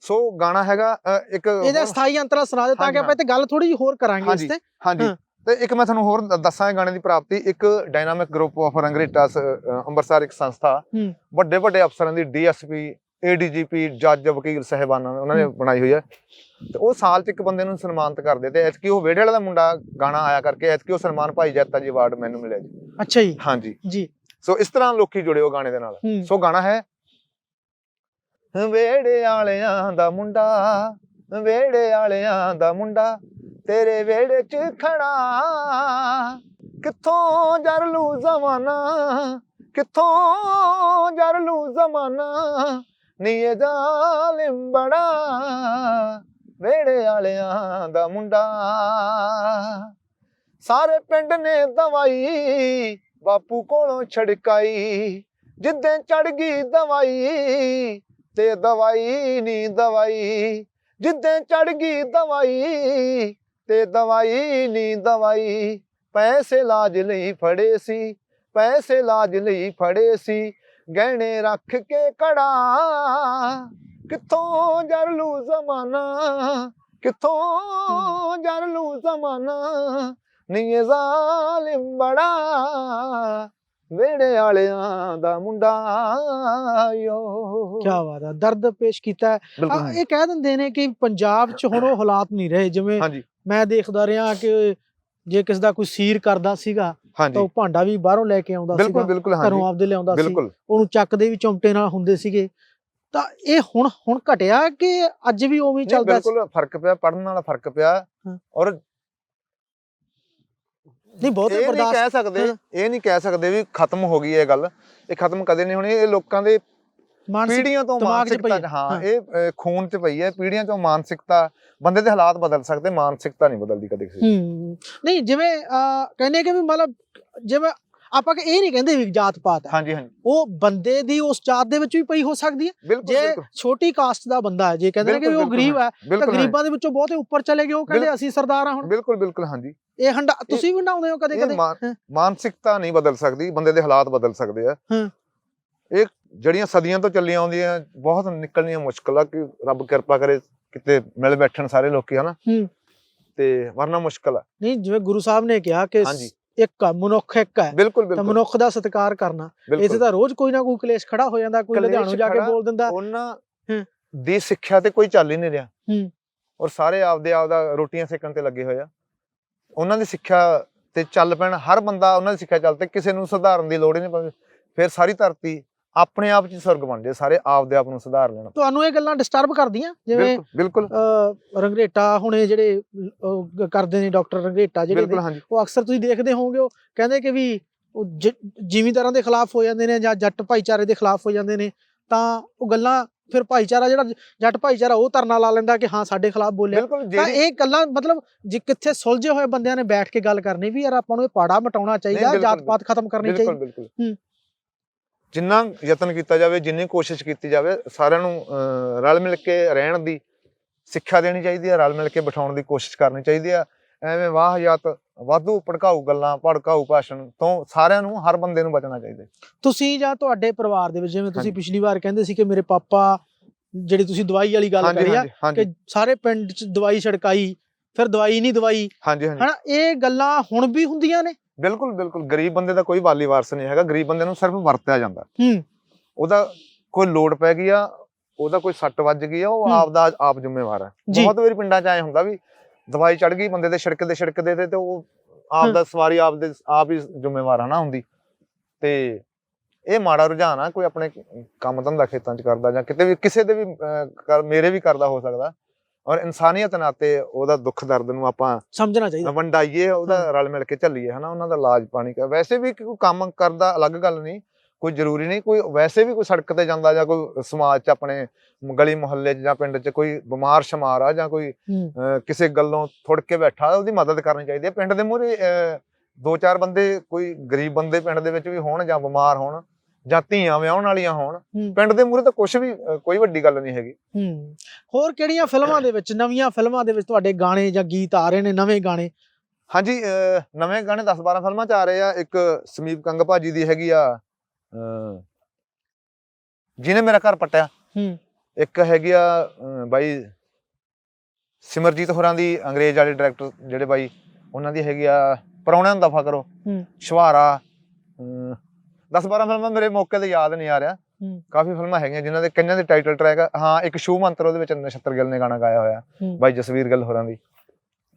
ਸੋ ਗਾਣਾ ਹੈਗਾ ਇੱਕ ਇਹਦਾ ਸਥਾਈ ਅੰਤਰਾ ਸੁਣਾ ਦਿਓ ਤਾਂ ਕਿ ਆਪਾਂ ਇੱਥੇ ਗੱਲ ਥੋੜੀ ਜਿਹੀ ਹੋਰ ਕਰਾਂਗੇ ਇਸ। ਤੇ ਹਾਂਜੀ। ਤੇ ਇੱਕ ਮੈਂ ਤੁਹਾਨੂੰ ਹੋਰ ਦੱਸਾਂ ਇਹ ਗਾਣੇ ਦੀ ਪ੍ਰਾਪਤੀ। ਇੱਕ dynamic group of Rangretas Amritsar ਇੱਕ ਸੰਸਥਾ। ਵੱਡੇ ਵੱਡੇ ਅਫਸਰਾਂ ਦੀ ਡੀਐਸਪੀ ਏਡੀਜੀਪੀ ਜੱਜ ਵਕੀਲ ਸਾਹਿਬਾਨਾਂ ਨੇ ਉਹਨਾਂ ਨੇ। ਬਣਾਈ ਹੋਈ ਹੈ। ਤੇ ਉਹ ਸਾਲ ਚ ਇੱਕ ਬੰਦੇ ਨੂੰ ਸਨਮਾਨਿਤ ਕਰਦੇ ਤੇ ਐਤਕੀ ਉਹ ਵਿਹੜੇ ਵਾਲਾ ਦਾ ਮੁੰਡਾ ਗਾਣਾ ਆਇਆ ਕਰਕੇ ਐਤਕੀ ਉਹ ਸਨਮਾਨ ਭਾਈ ਜੱਤਾ ਜੀ ਅਵਾਰਡ ਮੈਨੂੰ ਮਿਲਿਆ ਜੀ। ਅੱਛਾ ਜੀ। ਹਾਂਜੀ। ਜੀ। ਸੋ ਇਸ ਤਰ੍ਹਾਂ ਲੋਕੀ ਜੁੜੇ ਉਹ ਗਾਣੇ ਦੇ ਨਾਲ। ਸੋ ਗਾਣਾ ਹੈ ਵੇੜੇ ਵਾਲਿਆਂ ਦਾ ਮੁੰਡਾ ਵੇੜੇ ਵਾਲਿਆਂ ਦਾ ਮੁੰਡਾ ਤੇਰੇ ਵੇੜੇ 'ਚ ਖੜਾ। ਕਿੱਥੋਂ ਜਰ ਲੂ ਜ਼ਮਾਨਾ? ਕਿੱਥੋਂ ਜਰ ਲੂ ਜ਼ਮਾਨਾ? ਨੀਏ ਇਹ ਜ਼ਾਲਿਮ ਬੜਾ ਵੇੜੇ ਵਾਲਿਆਂ ਦਾ ਮੁੰਡਾ। ਸਾਰੇ ਪਿੰਡ ਨੇ ਦਵਾਈ ਬਾਪੂ ਕੋਲੋਂ ਛੜਕਾਈ। ਜਿੱਦਾਂ ਚੜ ਗਈ ਦਵਾਈ ਤੇ ਦਵਾਈ ਨੀ ਦਵਾਈ। ਜਿੱਦਾਂ ਚੜ ਗਈ ਦਵਾਈ ਤੇ ਦਵਾਈ ਨੀ ਦਵਾਈ। ਪੈਸੇ ਲਾਜ ਲਈ ਫੜੇ ਸੀ ਪੈਸੇ ਲਾਜ ਲਈ ਫੜੇ ਸੀ। ਗਹਿਣੇ ਰੱਖ ਕੇ ਕੜਾ ਕਿੱਥੋਂ ਜਰ ਲੂ ਜ਼ਮਾਨਾ? ਕਿੱਥੋਂ ਜਰ ਲੂ ਜ਼ਮਾਨਾ? ਨੀ ਜ਼ਾਲਿਮ ਬੜਾ ਵੇੜੇ ਵਾਲਿਆਂ ਦਾ ਮੁੰਡਾ ਯੋ ਕੀ ਬਾਤ ਹੈ ਦਰਦ ਪੇਸ਼ ਕੀਤਾ। ਹੈ। ਆ, ਬਿਲਕੁਲ ਇਹ ਕਹਿ ਦਿੰਦੇ ਨੇ ਕਿ ਪੰਜਾਬ 'ਚ ਹੁਣ ਉਹ ਹਾਲਾਤ ਨਹੀਂ ਰਹੇ ਜਿਵੇਂ ਹਾਂਜੀ। ਮੈਂ ਦੇਖਦਾ ਰਿਹਾ ਕਿ ਜੇ ਕਿਸ ਦਾ ਕੋਈ ਸੀਰ ਕਰਦਾ ਸੀਗਾ ਤਾਂ ਉਹ ਭਾਂਡਾ ਵੀ ਬਾਹਰੋਂ ਲੈ ਕੇ ਆਉਂਦਾ ਸੀਗਾ ਬਿਲਕੁਲ ਘਰੋਂ ਆਪਦੇ ਲਿਆਉਂਦਾ ਸੀ। ਉਹਨੂੰ ਚੱਕਦੇ ਵੀ ਚਮਟੇ ਨਾਲ ਹੁੰਦੇ ਸੀਗੇ। ਤਾਂ ਇਹ ਹੁਣ ਹੁਣ ਘਟਿਆ ਕਿ ਅੱਜ ਵੀ ਉਵੇਂ ਚੱਲਦਾ? ਬਿਲਕੁਲ ਫ਼ਰਕ ਪਿਆ ਪੜਨ ਨਾਲ ਫ਼ਰਕ ਪਿਆ। ਔਰ ਨਹੀਂ ਬਹੁਤ ਬਰਦਾਸ਼ਤ ਕਹਿ ਸਕਦੇ। ਇਹ ਨਹੀਂ ਕਹਿ ਸਕਦੇ ਵੀ ਖਤਮ ਹੋ ਗਈ ਇਹ ਗੱਲ। ਇਹ ਖਤਮ ਕਦੇ ਨਹੀਂ ਹੋਣੀ। ਇਹ ਲੋਕਾਂ ਦੇ ਪੀੜ੍ਹੀਆਂ ਤੋਂ ਮਾਨਸਿਕਤਾ ਹੈ। ਹਾਂ ਹਾਂ। ਇਹ ਖੂਨ 'ਚ ਪਈ ਹੈ ਪੀੜ੍ਹੀਆਂ ਤੋਂ ਮਾਨਸਿਕਤਾ ਬੰਦੇ ਦੇ ਹਾਲਾਤ ਬਦਲ ਸਕਦੇ ਮਾਨਸਿਕਤਾ ਨਹੀਂ ਬਦਲਦੀ ਕਦੇ ਕਿਸੇ। ਹੂੰ ਨਹੀਂ ਜਿਵੇਂ ਕਹਿੰਦੇ ਕਿ ਵੀ ਮਤਲਬ ਜਿਵੇਂ ਆਪਾਂ ਕਿ ਇਹ ਨਹੀਂ ਕਹਿੰਦੇ ਵੀ ਜਾਤ ਪਾਤ ਹੈ ਹਾਂਜੀ ਹਾਂਜੀ ਉਹ ਬੰਦੇ ਦੀ ਉਸ ਜਾਤ ਦੇ ਵਿੱਚ ਵੀ ਪਈ ਹੋ ਸਕਦੀ ਹੈ ਜੇ ਛੋਟੀ ਕਾਸਟ ਦਾ ਬੰਦਾ ਹੈ ਜੇ ਕਹਿੰਦੇ ਨੇ ਕਿ ਉਹ ਗਰੀਬ ਹੈ ਤਾਂ ਗਰੀਬਾਂ ਦੇ ਵਿੱਚੋਂ ਬਹੁਤੇ ਉੱਪਰ ਚਲੇ ਗਏ ਉਹ ਕਹਿੰਦੇ। ਅਸੀਂ ਸਰਦਾਰ ਆ ਹੁਣ ਬਿਲਕੁਲ ਬਿਲਕੁਲ ਹਾਂਜੀ ਇਹ ਹੰਡਾ ਤੁਸੀਂ ਵੀ ਹੰਡਾਉਂਦੇ ਹੋ ਕਦੇ ਕਦੇ ਮਾਨ- ਹਾਂ। ਮਾਨਸਿਕਤਾ ਨਹੀਂ ਬਦਲ ਸਕਦੀ ਬੰਦੇ ਦੇ ਹਾਲਾਤ ਬਦਲ ਸਕਦੇ ਆ ਹਾਂ। ਇਹ ਜਿਹੜੀਆਂ ਸਦੀਆਂ ਤੋਂ ਚੱਲੀਆਂ ਆਉਂਦੀਆਂ ਬਹੁਤ ਨਿਕਲਣੀਆਂ ਮੁਸ਼ਕਲ ਆ ਕਿ ਰੱਬ ਕਿਰਪਾ ਕਰੇ ਕਿਤੇ ਮਿਲ ਬੈਠਣ ਸਾਰੇ ਲੋਕੀ ਹਨਾ। ਤੇ ਵਰਨਾ ਮੁਸ਼ਕਲ ਆ। ਨਹੀਂ ਜਿਵੇਂ ਗੁਰੂ ਸਾਹਿਬ ਨੇ ਕਿਹਾ ਕਿ। ਇੱਕ ਮਨੁੱਖ ਇੱਕ ਹੈ ਬਿਲਕੁਲ ਬਿਲਕੁਲ। ਮਨੁੱਖ ਦਾ ਸਤਿਕਾਰ ਕਰਨਾ। ਬਿਲਕੁਲ। ਤਾਂ ਰੋਜ਼ ਕੋਈ ਨਾ ਕੋਈ ਕਲੇਸ਼ ਖੜਾ ਹੋ ਜਾਂਦਾ ਕੋਈ ਲੁਧਿਆਣੋਂ ਜਾ ਕੇ ਬੋਲ ਦਿੰਦਾ। ਉਹਨਾਂ। ਦੀ ਸਿੱਖਿਆ ਤੇ ਕੋਈ ਚੱਲ ਹੀ ਨਹੀਂ ਰਿਹਾ। ਹੂੰ। ਔਰ ਸਾਰੇ ਆਪਦੇ ਆਪ ਦਾ ਰੋਟੀਆਂ ਸੇਕਣ ਤੇ ਲੱਗੇ ਹੋਏ ਆ। ਉਹਨਾਂ ਦੀ ਸਿੱਖਿਆ ਤੇ ਚੱਲ ਪੈਣ ਹਰ ਬੰਦਾ ਉਹਨਾਂ ਦੀ ਸਿੱਖਿਆ ਚੱਲ ਤੇ ਕਿਸੇ ਨੂੰ ਸੁਧਾਰਨ ਦੀ ਲੋੜ ਹੀ ਨਹੀਂ ਪਵੇ। ਫਿਰ ਸਾਰੀ ਧਰਤੀ ਆਪਣੇ ਆਪ ਚ ਸਵਰਗ ਬਣ ਜਾਏ ਸਾਰੇ ਆਪਦੇ ਆਪ ਨੂੰ ਸੁਧਾਰ ਲੈਣ। ਤੁਹਾਨੂੰ ਇਹ ਗੱਲਾਂ ਡਿਸਟਰਬ ਕਰਦੀਆਂ? ਜਿਵੇਂ ਬਿਲਕੁਲ ਰੰਗਰੇਟਾ ਹੁਣੇ ਜਿਹੜੇ ਕਰਦੇ ਨੇ ਡਾਕਟਰ ਰੰਗਰੇਟਾ ਜਿਹੜੇ ਉਹ ਅਕਸਰ ਤੁਸੀਂ ਦੇਖਦੇ ਹੋਵੋਗੇ ਉਹ ਕਹਿੰਦੇ ਕਿ ਵੀ ਉਹ ਜ਼ਿਮੀਂਦਾਰਾਂ ਦੇ ਖਿਲਾਫ ਹੋ ਜਾਂਦੇ ਨੇ ਜਾਂ ਜੱਟ ਭਾਈਚਾਰੇ ਦੇ ਖਿਲਾਫ ਹੋ ਜਾਂਦੇ ਨੇ ਤਾਂ ਉਹ ਗੱਲਾਂ ਫਿਰ ਭਾਈਚਾਰਾ ਜਿਹੜਾ ਜੱਟ ਭਾਈਚਾਰਾ ਉਹ ਧਰਨਾ ਲਾ ਲੈਂਦਾ ਕਿ ਹਾਂ ਸਾਡੇ ਖਿਲਾਫ ਬੋਲਿਆ। ਤਾਂ ਇਹ ਗੱਲਾਂ ਮਤਲਬ ਜੇ ਕਿੱਥੇ ਸੁਲਝੇ ਹੋਏ ਬੰਦਿਆਂ ਨੇ ਬੈਠ ਕੇ ਗੱਲ ਕਰਨੀ ਵੀ ਯਾਰ ਆਪਾਂ ਨੂੰ ਇਹ ਪਾੜਾ ਮਟਾਉਣਾ ਚਾਹੀਦਾ ਜਾਤ ਪਾਤ ਖਤਮ ਕਰਨੀ ਚਾਹੀਦੀ। ਬਿਲਕੁਲ। ਹੂੰ। ਜਿੰਨਾ ਯਤਨ ਕੀਤਾ ਜਾਵੇ ਜਿੰਨੀ ਕੋਸ਼ਿਸ਼ ਕੀਤੀ ਜਾਵੇ ਸਾਰਿਆਂ ਨੂੰ ਰਲ ਮਿਲ ਕੇ ਰਹਿਣ ਦੀ ਸਿੱਖਿਆ ਦੇਣੀ ਚਾਹੀਦੀ ਹੈ ਰਲ ਮਿਲ ਕੇ ਬਿਠਾਉਣ ਦੀ ਕੋਸ਼ਿਸ਼ ਕਰਨੀ ਚਾਹੀਦੀ ਆ ਐਵੇਂ ਵਾਹਯਾਤ ਵਾਧੂ ਭੜਕਾਊ ਗੱਲਾਂ ਭੜਕਾਊ ਭਾਸ਼ਣ ਤੋਂ ਸਾਰਿਆਂ ਨੂੰ ਹਰ ਬੰਦੇ ਨੂੰ ਬਚਣਾ ਚਾਹੀਦਾ ਹੈ। ਤੁਸੀਂ ਜਾਂ ਤੁਹਾਡੇ ਪਰਿਵਾਰ ਦੇ ਵਿੱਚ ਜਿਵੇਂ ਤੁਸੀਂ। ਪਿਛਲੀ ਵਾਰ ਕਹਿੰਦੇ ਸੀ ਕਿ ਮੇਰੇ ਪਾਪਾ ਜਿਹੜੀ ਤੁਸੀਂ ਦਵਾਈ ਵਾਲੀ ਗੱਲ ਕਰੀ ਆ ਕਿ ਸਾਰੇ ਪਿੰਡ 'ਚ ਦਵਾਈ ਛੜਕਾਈ ਫਿਰ ਦਵਾਈ ਨਹੀਂ ਦਵਾਈ। ਹਾਂਜੀ ਹਾਂਜੀ। ਹਨਾ ਇਹ ਗੱਲਾਂ ਹੁਣ ਵੀ ਹੁੰਦੀਆਂ ਨੇ? ਬਿਲਕੁਲ ਬਿਲਕੁਲ। ਗਰੀਬ ਬੰਦੇ ਦਾ ਕੋਈ ਵਾਲੀ ਵਾਰਸ ਨਹੀਂ ਹੈਗਾ। ਗਰੀਬ ਬੰਦੇ ਨੂੰ ਸਿਰਫ ਵਰਤਿਆ ਜਾਂਦਾ। ਹੂੰ। ਉਹਦਾ ਕੋਈ ਲੋੜ ਪੈ ਗਈ ਆ ਉਹਦਾ ਕੋਈ ਸੱਟ ਵੱਜ ਗਈ ਆ ਉਹ। ਆਪ ਦਾ ਆਪ ਜ਼ਿੰਮੇਵਾਰ ਹੈ। ਬਹੁਤ ਵਾਰੀ ਪਿੰਡਾਂ 'ਚ ਐ ਹੁੰਦਾ ਵੀ ਦਵਾਈ ਚੜ ਗਈ ਬੰਦੇ ਦੇ ਛਿੜਕਦੇ ਛਿੜਕਦੇ ਤੇ ਤੇ ਉਹ ਆਪ। ਦਾ ਸਵਾਰੀ ਆਪ ਦੇ ਆਪ ਹੀ ਜ਼ਿੰਮੇਵਾਰ ਆ ਨਾ ਹੁੰਦੀ। ਤੇ ਇਹ ਮਾੜਾ ਰੁਝਾਨ ਆ ਕੋਈ ਆਪਣੇ ਕੰਮ ਧੰਦਾ ਖੇਤਾਂ 'ਚ ਕਰਦਾ ਜਾਂ ਕਿਤੇ ਵੀ ਕਿਸੇ ਦੇ ਵੀ ਮੇਰੇ ਵੀ ਕਰਦਾ ਹੋ ਸਕਦਾ। ਔਰ ਇਨਸਾਨੀਅਤ ਨਾਤੇ ਉਹਦਾ ਦੁੱਖ ਦਰਦ ਨੂੰ ਆਪਾਂ ਸਮਝਣਾ ਚਾਹੀਦਾ। ਵੰਡਾਈਏ ਉਹਦਾ ਰਲ ਮਿਲ ਕੇ ਝੱਲੀਏ ਹਨਾ? ਉਹਨਾਂ ਦਾ ਇਲਾਜ ਪਾਣੀ ਕਰ ਵੈਸੇ ਵੀ ਕੋਈ ਕੰਮ ਕਰਦਾ ਅਲੱਗ ਗੱਲ ਨਹੀਂ ਕੋਈ ਜ਼ਰੂਰੀ ਨਹੀਂ ਕੋਈ ਵੈਸੇ ਵੀ ਕੋਈ ਸੜਕ ਤੇ ਜਾਂਦਾ ਜਾਂ ਕੋਈ ਸਮਾਜ 'ਚ ਆਪਣੇ ਗਲੀ ਮੁਹੱਲੇ 'ਚ ਜਾਂ ਪਿੰਡ 'ਚ ਕੋਈ ਬਿਮਾਰ ਸ਼ਮਾਰ ਆ ਜਾਂ ਕੋਈ ਕਿਸੇ ਗੱਲੋਂ ਥੁੜ ਕੇ ਬੈਠਾ ਉਹਦੀ ਮਦਦ ਕਰਨੀ ਚਾਹੀਦੀ ਹੈ। ਪਿੰਡ ਦੇ ਮੂਹਰੇ ਦੋ ਚਾਰ ਬੰਦੇ ਕੋਈ ਗਰੀਬ ਬੰਦੇ ਪਿੰਡ ਦੇ ਵਿੱਚ ਵੀ ਹੋਣ ਜਾਂ ਬਿਮਾਰ ਹੋਣ ਜਾਂ ਧੀਆਂ ਵਿਆਹਣ ਵਾਲੀਆਂ ਹੋਣ ਹੂੰ। ਪਿੰਡ ਦੇ ਮੂਹਰੇ ਤਾਂ ਕੁਝ ਵੀ ਕੋਈ ਵੱਡੀ ਗੱਲ ਨਹੀਂ ਹੈਗੀ। ਹੂੰ। ਹੋਰ ਕਿਹੜੀਆਂ ਫਿਲਮਾਂ ਦੇ ਵਿੱਚ ਨਵੀਆਂ ਫਿਲਮਾਂ ਦੇ ਵਿੱਚ ਤੁਹਾਡੇ ਗਾਣੇ ਜਾਂ ਗੀਤ ਆ ਰਹੇ ਨੇ ਨਵੇਂ ਗਾਣੇ? ਹਾਂਜੀ ਨਵੇਂ ਗਾਣੇ 10 12 ਫਿਲਮਾਂ ਚ ਆ ਰਹੇ ਆ। ਇੱਕ ਸਮੀਪ ਕੰਗ ਭਾਜੀ ਦੀ ਹੈਗੀ ਆ ਜਿਹਨੇ ਮੇਰਾ ਘਰ ਪਟਿਆ। ਹੂੰ। ਇੱਕ ਹੈਗੀ ਆ ਬਾਈ ਸਿਮਰਜੀਤ ਹੋਰਾਂ ਦੀ ਅੰਗਰੇਜ਼ ਵਾਲੇ ਡਾਇਰੈਕਟਰ ਜਿਹੜੇ ਬਾਈ ਉਹਨਾਂ ਦੀ ਹੈਗੀ ਆ ਪਰੌਣਿਆਂ ਨੂੰ ਦਫਾ ਕਰੋ। ਹੂੰ। ਸ਼ਵਾਰਾ 10 12 ਫਿਲਮਾਂ ਮੇਰੇ ਮੌਕੇ ਤੇ ਯਾਦ ਨਹੀਂ ਆ ਰਿਹਾ। ਕਾਫੀ ਫਿਲਮਾਂ ਹੈਗੀਆਂ ਜਿਨ੍ਹਾਂ ਦੇ ਕਈਆਂ ਦੇ ਟਾਈਟਲ ਟਰੈਕ ਹਾਂ ਇੱਕ ਸ਼ੂ ਮੰਤਰ ਉਹਦੇ ਵਿੱਚ ਨਛੱਤਰ ਗਿੱਲ ਨੇ ਗਾਣਾ ਗਾਇਆ ਹੋਇਆ। ਬਾਈ ਜਸਵੀਰ ਗਿੱਲ ਹੋਰਾਂ ਦੀ।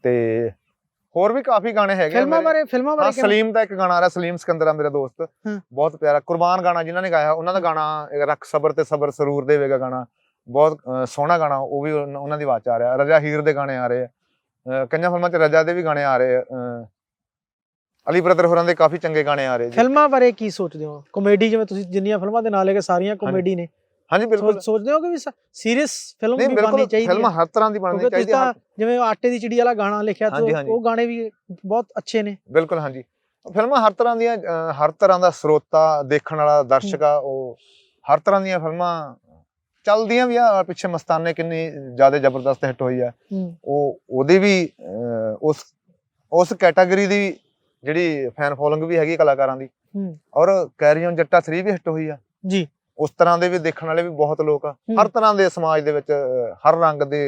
ਤੇ ਹੋਰ ਵੀ ਕਾਫੀ ਗਾਣੇ ਹੈਗੇ ਫਿਲਮਾਂ। ਬਾਰੇ ਫਿਲਮਾਂ ਬਾਰੇ ਸਲੀਮ ਦਾ ਇੱਕ ਗਾਣਾ ਆ ਰਿਹਾ ਸਲੀਮ ਸਿਕੰਦਰ ਮੇਰਾ ਦੋਸਤ। ਬਹੁਤ ਪਿਆਰਾ। ਕੁਰਬਾਨ ਗਾਣਾ ਜਿਨ੍ਹਾਂ ਨੇ ਗਾਇਆ ਉਹਨਾਂ ਦਾ ਗਾਣਾ ਰੱਖ ਸਬਰ ਤੇ ਸਬਰ ਸਰੂਰ ਦੇਵੇਗਾ ਗਾਣਾ। ਬਹੁਤ ਸੋਹਣਾ ਗਾਣਾ ਉਹ ਵੀ ਉਹਨਾਂ ਦੀ ਆਵਾਜ਼ ਆ ਰਿਹਾ। ਰਜਾ ਹੀਰ ਦੇ ਗਾਣੇ ਆ ਰਹੇ ਆ। ਕਈਆਂ ਫਿਲਮਾਂ 'ਚ ਰਜਾ ਦੇ ਵੀ ਗਾਣੇ ਆ ਰਹੇ ਆ। ਅਲੀ ਬ੍ਰਦਰ ਹੋਰਾਂ ਦੇ ਕਾਫੀ ਚੰਗੇ ਗਾਣੇ ਆ ਰਹੇ ਜੀ। ਫਿਲਮਾਂ ਬਾਰੇ ਕੀ ਸੋਚਦੇ ਹੋ? ਕਾਮੇਡੀ ਜਿਵੇਂ ਤੁਸੀਂ ਜਿੰਨੀਆਂ ਫਿਲਮਾਂ ਦੇ ਨਾਂ ਲੈ ਕੇ ਸਾਰੀਆਂ ਕਾਮੇਡੀ ਨੇ। ਹਾਂਜੀ ਬਿਲਕੁਲ। ਸੋਚ- ਸੋਚਦੇ ਹੋ ਕਿ ਵੀ ਸੀਰੀਅਸ ਫਿਲਮ ਵੀ ਬਣਨੀ ਚਾਹੀਦੀ ਫਿਲਮ ਹੈ? ਹਰ ਤਰ੍ਹਾਂ ਦੀ ਬਣਨੀ ਚਾਹੀਦੀ ਹੈ ਜਿਵੇਂ ਆਟੇ ਦੀ ਚਿੜੀ ਵਾਲਾ ਗਾਣਾ ਲਿਖਿਆ ਤੇ। ਉਹ ਗਾਣੇ ਵੀ ਬਹੁਤ ਅੱਛੇ ਨੇ। ਬਿਲਕੁਲ ਹਾਂਜੀ। ਫਿਲਮਾਂ ਹਰ ਤਰ੍ਹਾਂ ਦੀਆਂ ਹਰ ਤਰ੍ਹਾਂ ਦਾ ਸਰੋਤਾ ਦੇਖਣ ਵਾਲਾ ਦਰਸ਼ਕ ਆ ਉਹ ਹਰ ਤਰ੍ਹਾਂ ਦੀਆਂ ਫਿਲਮਾਂ ਚੱਲਦੀਆਂ ਵੀ ਆ ਪਿੱਛੇ ਮਸਤਾਨੇ ਕਿੰਨੀ ਜ਼ਿਆਦਾ ਜ਼ਬਰਦਸਤ ਹਿੱਟ ਹੋਈ ਆ। ਉਹ ਉਹਦੀ ਵੀ ਉਸ ਉਸ ਕੈਟਾਗਰੀ ਦੀ ਜਿਹੜੀ ਫੈਨ ਫੋਲੋਇੰਗ ਵੀ ਹੈਗੀ ਕਲਾਕਾਰਾਂ ਦੀ। ਹੂੰ। ਔਰ ਕੈਰੀਅਨ ਜੱਟਾ 3 ਵੀ ਹਿੱਟ ਹੋਈ ਆ। ਜੀ। ਉਸ ਤਰ੍ਹਾਂ ਦੇ ਵੀ ਦੇਖਣ ਵਾਲੇ ਵੀ ਬਹੁਤ ਲੋਕ ਆ। ਹੂੰ। ਹਰ ਤਰ੍ਹਾਂ ਦੇ ਸਮਾਜ ਦੇ ਵਿੱਚ ਹਰ ਰੰਗ ਦੇ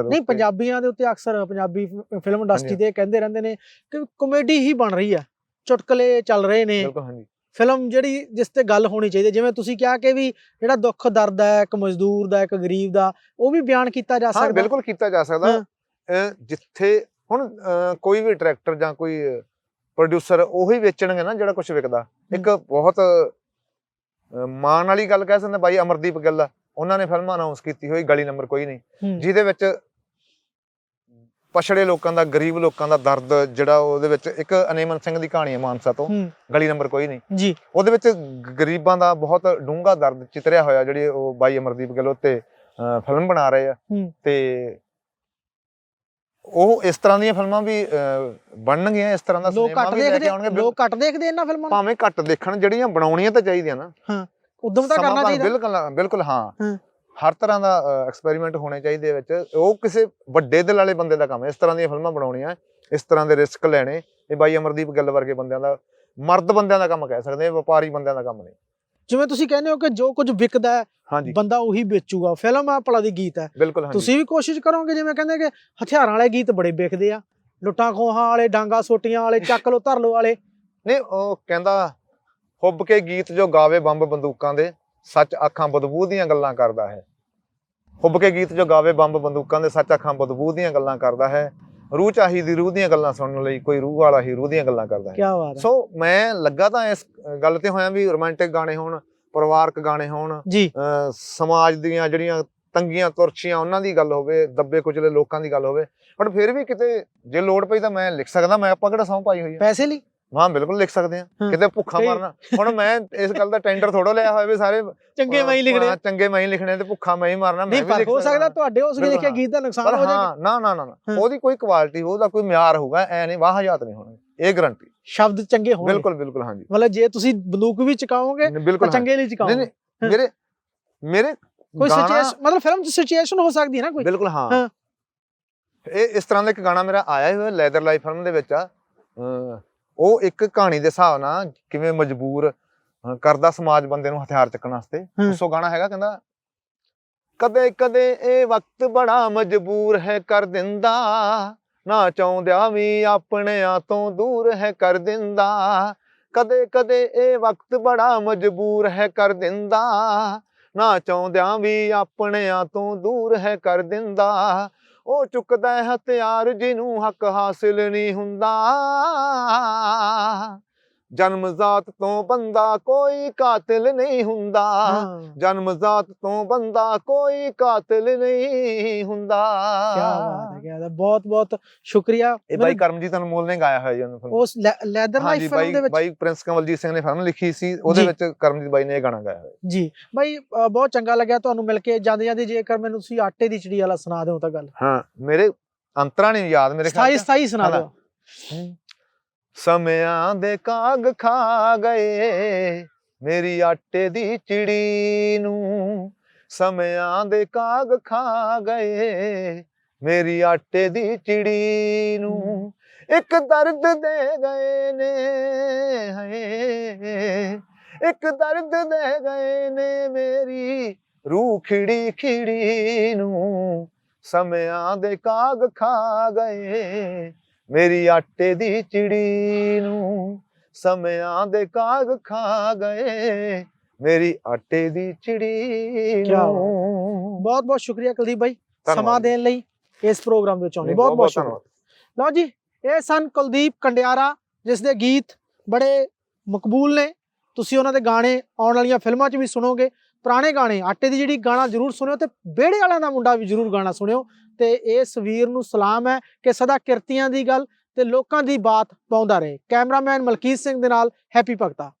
ਨਹੀਂ ਪੰਜਾਬੀਆਂ ਦੇ ਉੱਤੇ ਅਕਸਰ ਪੰਜਾਬੀ ਫਿਲਮ ਇੰਡਸਟਰੀ। ਦੇ ਕਹਿੰਦੇ ਰਹਿੰਦੇ ਨੇ ਕਿ ਕਮੇਡੀ ਹੀ ਬਣ ਰਹੀ ਹੈ ਚੁਟਕਲੇ ਚੱਲ ਰਹੇ ਨੇ। ਬਿਲਕੁਲ ਹਾਂਜੀ। ਫਿਲਮ ਜਿਹੜੀ ਜਿਸ ਤੇ ਗੱਲ ਹੋਣੀ ਚਾਹੀਦੀ ਹੈ। ਜਿਵੇਂ ਤੁਸੀਂ ਕਿਹਾ ਕਿ ਵੀ ਜਿਹੜਾ ਦੁੱਖ ਦਰਦ ਹੈ ਇੱਕ ਮਜ਼ਦੂਰ ਦਾ ਇੱਕ ਗਰੀਬ ਦਾ ਉਹ ਵੀ ਬਿਆਨ ਕੀਤਾ ਜਾ ਹਾਂ ਸਕਦਾ। ਬਿਲਕੁਲ ਕੀਤਾ ਜਾ ਸਕਦਾ। ਹਾਂ। ਜਿੱਥੇ ਹੁਣ ਕੋਈ ਵੀ ਡਾਇਰੈਕਟਰ ਜਾਂ ਕੋਈ ਪ੍ਰੋਡਿਊਸਰ ਉਹੀ ਵੇਚਣਗੇ ਨਾ ਜਿਹੜਾ ਕੁਝ ਵਿਕਦਾ। ਇੱਕ ਬਹੁਤ ਮਾਣ ਵਾਲੀ ਗੱਲ ਕਹਿ ਸਕਦੇ ਬਾਈ ਅਮਰਦੀਪ ਗਿੱਲ। ਉਹਨਾਂ ਨੇ ਫਿਲਮ ਅਨਾਉਂਸ ਕੀਤੀ ਹੋਈ ਗਲੀ ਨੰਬਰ ਕੋਈ ਨਹੀਂ। ਜਿਹਦੇ ਵਿੱਚ ਪਛੜੇ ਲੋਕਾਂ ਦਾ ਗਰੀਬ ਲੋਕਾਂ ਦਾ ਦਰਦ ਜਿਹੜਾ ਉਹਦੇ ਵਿੱਚ ਇੱਕ ਅਨੇਮਨ ਸਿੰਘ ਦੀ ਕਹਾਣੀ ਹੈ ਮਾਨਸਾ ਤੋਂ। ਗਲੀ ਨੰਬਰ ਕੋਈ ਨਹੀਂ। ਜੀ। ਉਹਦੇ ਵਿੱਚ ਗਰੀਬਾਂ ਦਾ ਬਹੁਤ ਡੂੰਘਾ ਦਰਦ ਚਿਤਰਿਆ ਹੋਇਆ ਜਿਹੜੀ ਉਹ ਬਾਈ ਅਮਰਦੀਪ ਗਿੱਲ ਉੱਤੇ ਫਿਲਮ ਬਣਾ ਰਹੇ ਆ। ਤੇ ਉਹ ਇਸ ਤਰ੍ਹਾਂ ਦੀਆਂ ਫਿਲਮਾਂ ਵੀ ਅਹ, ਬਣਨਗੀਆਂ ਇਸ ਤਰ੍ਹਾਂ ਦਾ ਲੋਕ ਸਿਨੇਮਾ ਘੱਟ ਵੀ ਲੈ ਕੇ ਦੇਖਦੇ ਆਉਣਗੇ। ਲੋਕ ਘੱਟ ਦੇਖਦੇ ਇਹਨਾਂ ਫਿਲਮਾਂ ਨੂੰ। ਭਾਵੇਂ ਘੱਟ ਦੇਖਣ ਜਿਹੜੀਆਂ ਬਣਾਉਣੀਆਂ ਤਾਂ ਚਾਹੀਦੀਆਂ ਨਾ। ਉਦਮ ਤਾਂ ਸਮਾਂ ਕਰਨਾ ਭਾਵੇਂ ਚਾਹੀਦਾ। ਬਿਲਕੁਲ ਬਿਲਕੁਲ ਹਾਂ। ਹਾਂ। ਹਰ ਤਰ੍ਹਾਂ ਦਾ ਐਕਸਪੈਰੀਮੈਂਟ ਹੋਣੇ ਚਾਹੀਦੇ ਵਿੱਚ। ਉਹ ਕਿਸੇ ਵੱਡੇ ਦਿਲ ਵਾਲੇ ਬੰਦੇ ਦਾ ਕੰਮ ਹੈ। ਇਸ ਤਰ੍ਹਾਂ ਦੀਆਂ ਫਿਲਮਾਂ ਬਣਾਉਣੀਆਂ ਇਸ ਤਰ੍ਹਾਂ ਦੇ ਰਿਸਕ ਲੈਣੇ। ਇਹ ਬਾਈ ਅਮਰਦੀਪ ਗਿੱਲ ਵਰਗੇ ਬੰਦਿਆਂ ਦਾ ਮਰਦ ਬੰਦਿਆਂ ਦਾ ਕੰਮ ਕਹਿ ਸਕਦੇ ਹਾਂ ਵਪਾਰੀ ਬੰਦਿਆਂ ਦਾ ਕੰਮ ਨਹੀਂ। ਜਿਵੇਂ ਤੁਸੀਂ ਕਹਿੰਦੇ ਹੋ ਕਿ ਜੋ ਕੁਝ ਵਿਕਦਾ ਹੈ ਹਾਂਜੀ। ਬੰਦਾ ਉਹੀ ਵੇਚੂਗਾ। ਫਿਲਮ ਆ ਭਲਾ ਦੀ ਗੀਤ ਹੈ। ਬਿਲਕੁਲ ਹਾਂਜੀ। ਤੁਸੀਂ ਵੀ ਕੋਸ਼ਿਸ਼ ਕਰੋਗੇ ਜਿਵੇਂ ਕਹਿੰਦੇ ਕਿ ਹਥਿਆਰਾਂ ਵਾਲੇ ਗੀਤ ਬੜੇ ਵਿਕਦੇ ਆ। ਲੁੱਟਾਂ ਖੋਹਾਂ ਵਾਲੇ ਡਾਂਗਾ ਸੋਟੀਆਂ ਵਾਲੇ ਚੱਕ ਲੋ ਧਰ ਲੋ ਵਾਲੇ। ਨਹੀਂ ਉਹ ਕਹਿੰਦਾ ਹੁੱਬ ਕੇ ਗੀਤ ਜੋ ਗਾਵੇ ਬੰਬ ਬੰਦੂਕਾਂ ਦੇ ਸੱਚ ਅੱਖਾਂ ਬਦਬੂ ਦੀਆਂ ਗੱਲਾਂ ਕਰਦਾ ਹੈ। ਹੁੱਬ ਕੇ ਗੀਤ ਜੋ ਗਾਵੇ ਬੰਬ ਬੰਦੂਕਾਂ ਦੇ ਸੱਚ ਅੱਖਾਂ ਬਦਬੂ ਦੀਆਂ ਗੱਲਾਂ ਕਰਦਾ ਹੈ। ਰੂਹ ਚਾਹੀ ਦੀ ਰੂਹ ਦੀਆਂ ਗੱਲਾਂ ਸੁਣਨ ਲਈ ਕੋਈ ਰੂਹ ਵਾਲਾ ਹੀ ਰੂਹ ਦੀਆਂ ਗੱਲਾਂ ਕਰਦਾ ਹੈ। ਕੀ ਬਾਤ ਹੈ। ਸੋ ਮੈਂ ਲੱਗਾ ਤਾਂ ਇਸ ਗੱਲ ਤੇ ਹੋਇਆ ਵੀ ਰੋਮਾਂਟਿਕ ਗਾਣੇ ਹੋਣ ਪਰਿਵਾਰਕ ਗਾਣੇ ਹੋਣ ਸਮਾਜ ਦੀਆਂ ਜਿਹੜੀਆਂ ਤੰਗੀਆਂ ਤੁਰਚੀਆਂ ਉਹਨਾਂ ਦੀ ਗੱਲ ਹੋਵੇ ਦੱਬੇ ਕੁਚਲੇ ਲੋਕਾਂ ਦੀ ਗੱਲ ਹੋਵੇ। ਪਰ ਫਿਰ ਵੀ ਕਿਤੇ ਜੇ ਲੋੜ ਪਈ ਤਾਂ ਮੈਂ ਲਿਖ ਸਕਦਾ ਮੈਂ ਆਪਾਂ ਕਿਹੜਾ ਸਹੁੰ ਪਾਈ ਹੋਈ ਹੈ ਪੈਸੇ ਲਈ? ਹਾਂ ਬਿਲਕੁਲ ਲਿਖ ਸਕਦੇ ਆ। ਕਿਤੇ ਭੁੱਖਾ ਮਰਨਾ। ਹੁਣ ਮੈਂ ਇਸ ਗੱਲ ਦਾ ਟੈਂਡਰ ਥੋੜੋ ਲਿਆ ਹੋਇਆ ਵੀ ਸਾਰੇ ਚੰਗੇ ਮੈਂ ਹੀ ਲਿਖਣੇ। ਹਾਂ, ਚੰਗੇ ਮੈਂ ਹੀ ਲਿਖਣੇ ਤੇ ਭੁੱਖਾ ਮੈਂ ਹੀ ਮਾਰਨਾ ਮੈਂ ਨਹੀਂ ਵੀ ਲਿਖ ਹੋ ਸਕਦਾ ਤੁਹਾਡੇ ਉਸ ਬਿਲਕੁਲ ਲਿਖੇ ਹਾਂ। ਗੀਤ ਦਾ ਨੁਕਸਾਨ ਹੋ ਜਾਏ। ਹਾਂ ਨਾ ਨਾ ਨਾ। ਉਹਦੀ ਕੋਈ ਕੁਆਲਿਟੀ ਉਹਦਾ ਕੋਈ ਮਿਆਰ ਹੋਊਗਾ ਐ ਨਹੀਂ ਵਾਹਜਾਤ ਨਹੀਂ ਹੋਣੀ ਇਹ ਗਰੰਟੀ ਸ਼ਬਦ ਚੰਗੇ ਹੋਣਗੇ। ਬਿਲਕੁਲ ਬਿਲਕੁਲ ਹਾਂਜੀ। ਮਤਲਬ ਜੇ ਤੁਸੀਂ ਬੰਦੂਕ ਵੀ ਚਕਾਓਗੇ ਨਹੀਂ, ਤਾਂ। ਚੰਗੇ ਲਈ ਨਹੀਂ ਚਕਾਓਗੇ। ਨਹੀਂ ਹਾਂ। ਮੇਰੇ ਮੇਰੇ ਕੋਈ ਸਿਚੁਏਸ਼ਨ ਮਤਲਬ ਫਿਲਮ ਚ ਸਿਚੁਏਸ਼ਨ ਹੋ ਸਕਦੀ ਹੈ ਨਾ ਕੋਈ? ਬਿਲਕੁਲ ਹਾਂ। ਇਹ ਇਸ ਤਰ੍ਹਾਂ ਦਾ ਇੱਕ ਗਾਣਾ ਮੇਰਾ ਆਇਆ ਹੋਇਆ ਲੈਦਰ ਲਾਈਫ ਫਿਲਮ ਦੇ ਵਿੱਚ। ਆ ਉਹ ਇੱਕ ਕਹਾਣੀ ਦੇ ਹਿਸਾਬ ਨਾਲ ਕਿਵੇਂ ਮਜਬੂਰ ਕਰਦਾ ਸਮਾਜ ਬੰਦੇ ਨੂੰ ਹਥਿਆਰ ਚੱਕਣ ਵਾਸਤੇ। ਉਸੋ ਗਾਣਾ ਹੈਗਾ ਕਹਿੰਦਾ ਕਦੇ ਕਦੇ ਇਹ ਵਕਤ ਬੜਾ ਮਜਬੂਰ ਹੈ ਕਰ ਦਿੰਦਾ ਨਾ ਚਾਹੁੰਦਿਆਂ ਵੀ ਆਪਣਿਆਂ ਤੋਂ ਦੂਰ ਹੈ ਕਰ ਦਿੰਦਾ। ਕਦੇ ਕਦੇ ਇਹ ਵਕਤ ਬੜਾ ਮਜਬੂਰ ਹੈ ਕਰ ਦਿੰਦਾ ਨਾ ਚਾਹੁੰਦਿਆਂ ਵੀ ਆਪਣਿਆਂ ਤੋਂ ਦੂਰ ਹੈ ਕਰ ਦਿੰਦਾ। ਉਹ ਚੁੱਕਦਾ ਹੈ ਹਥਿਆਰ ਜਿਹਨੂੰ ਹੱਕ ਹਾਸਿਲ ਨਹੀਂ ਹੁੰਦਾ। ਜਨਮ ਜ਼ਾਤ ਤੋਂ ਬੰਦਾ ਕੋਈ ਕਾਤਿਲ ਨਹੀਂ ਹੁੰਦਾ। ਜਨਮ ਜ਼ਾਤ ਤੋਂ ਬੰਦਾ ਕੋਈ ਕਾਤਿਲ ਨਹੀਂ ਹੁੰਦਾ। ਕੀ ਬਾਤ ਹੈ ਕੀ ਬਾਤ ਹੈ। ਬਹੁਤ ਬਹੁਤ ਸ਼ੁਕਰੀਆ। ਇਹ ਬਾਈ ਕਰਮਜੀਤ ਅਨਮੋਲ ਨੇ ਗਾਇਆ ਹੋਇਆ ਜੀ ਉਹਨੂੰ ਉਸ ਲੈਦਰ ਲਾਈਫ ਫਿਲਮ ਦੇ ਵਿੱਚ ਬਾਈ ਪ੍ਰਿੰਸ ਕਮਲਜੀਤ ਸਿੰਘ ਨੇ ਫਿਲਮ ਲਿਖੀ ਸੀ ਉਹਦੇ। ਵਿੱਚ ਕਰਮਜੀਤ ਬਾਈ ਨੇ ਇਹ ਗਾਣਾ ਗਾਇਆ ਹੋਇਆ। ਜੀ। ਬਾਈ ਬਹੁਤ ਚੰਗਾ ਲੱਗਿਆ ਤੁਹਾਨੂੰ ਮਿਲ ਕੇ। ਜਾਂਦੇ ਜਾਂਦੇ ਜੇਕਰ ਮੈਨੂੰ ਤੁਸੀਂ ਆਟੇ ਦੀ ਚਿੜੀ ਵਾਲਾ ਸੁਣਾ ਦਿਓ ਤਾਂ ਗੱਲ। ਹਾਂ ਮੇਰੇ ਅੰਤਰਾਂ ਨਹੀਂ ਯਾਦ ਮੇਰੇ ਖਿਆਲ ਸਥਾਈ ਚ। ਸਥਾਈ ਸੁਣਾ ਹਨਾ। ਦਿਓ। ਸਮਿਆਂ ਦੇ ਕਾਗ ਖਾ ਗਏ, ਮੇਰੀ ਆਟੇ ਦੀ ਚਿੜੀ ਨੂੰ। ਸਮਿਆਂ ਦੇ ਕਾਗ ਖਾ ਗਏ, ਮੇਰੀ ਆਟੇ ਦੀ ਚਿੜੀ ਨੂੰ। ਇੱਕ ਦਰਦ ਦੇ ਗਏ ਨੇ, ਹਾਏ। ਇੱਕ ਦਰਦ ਦੇ ਗਏ ਨੇ ਮੇਰੀ ਰੂਹ ਖਿੜੀ ਖਿੜੀ ਨੂੰ। ਸਮਿਆਂ ਦੇ ਕਾਗ ਖਾ ਗਏ ਮੇਰੀ ਆਟੇ ਦੀ ਚਿੜੀ ਨੂੰ ਸਮਿਆਂ ਦੇ ਕਾਗ ਖਾ ਗਏ। ਮੇਰੀ ਆਟੇ ਦੀ ਚਿੜੀ। ਨੂੰ। ਬਹੁਤ ਬਹੁਤ ਸ਼ੁਕਰੀਆ ਕੁਲਦੀਪ ਧੰਨਵਾਦ ਸਮਾਂ। ਦੇਣ ਲਈ ਇਸ ਪ੍ਰੋਗਰਾਮ ਵਿੱਚ ਆਉਣ ਬਹੁਤ ਬਹੁਤ ਧੰਨਵਾਦ। ਲਓ ਜੀ ਇਹ ਸਨ ਕੁਲਦੀਪ ਕੰਡਿਆਰਾ ਜਿਸ ਦੇ ਗੀਤ ਬੜੇ ਮਕਬੂਲ ਨੇ। ਤੁਸੀਂ ਉਹਨਾਂ ਦੇ ਗਾਣੇ ਆਉਣ ਵਾਲੀਆਂ ਫਿਲਮਾਂ 'ਚ ਵੀ ਸੁਣੋਗੇ। ਪੁਰਾਣੇ ਗਾਣੇ, ਆਟੇ ਦੀ ਜਿਹੜੀ ਗਾਣਾ ਜ਼ਰੂਰ ਸੁਣਿਓ ਤੇ ਬੇੜੇ ਵਾਲਿਆਂ ਦਾ ਮੁੰਡਾ ਵੀ ਜ਼ਰੂਰ ਗਾਣਾ ਸੁਣਿਓ। ਤੇ ਇਸ ਵੀਰ ਨੂੰ ਸਲਾਮ ਹੈ ਕਿ ਸਦਾ ਕਿਰਤੀਆਂ ਦੀ ਗੱਲ ਤੇ ਲੋਕਾਂ ਦੀ ਬਾਤ ਪਾਉਂਦਾ ਰਹੇ। ਕੈਮਰਾਮੈਨ ਮਲਕੀਤ ਸਿੰਘ ਦੇ ਨਾਲ ਹੈਪੀ ਭਗਤਾ।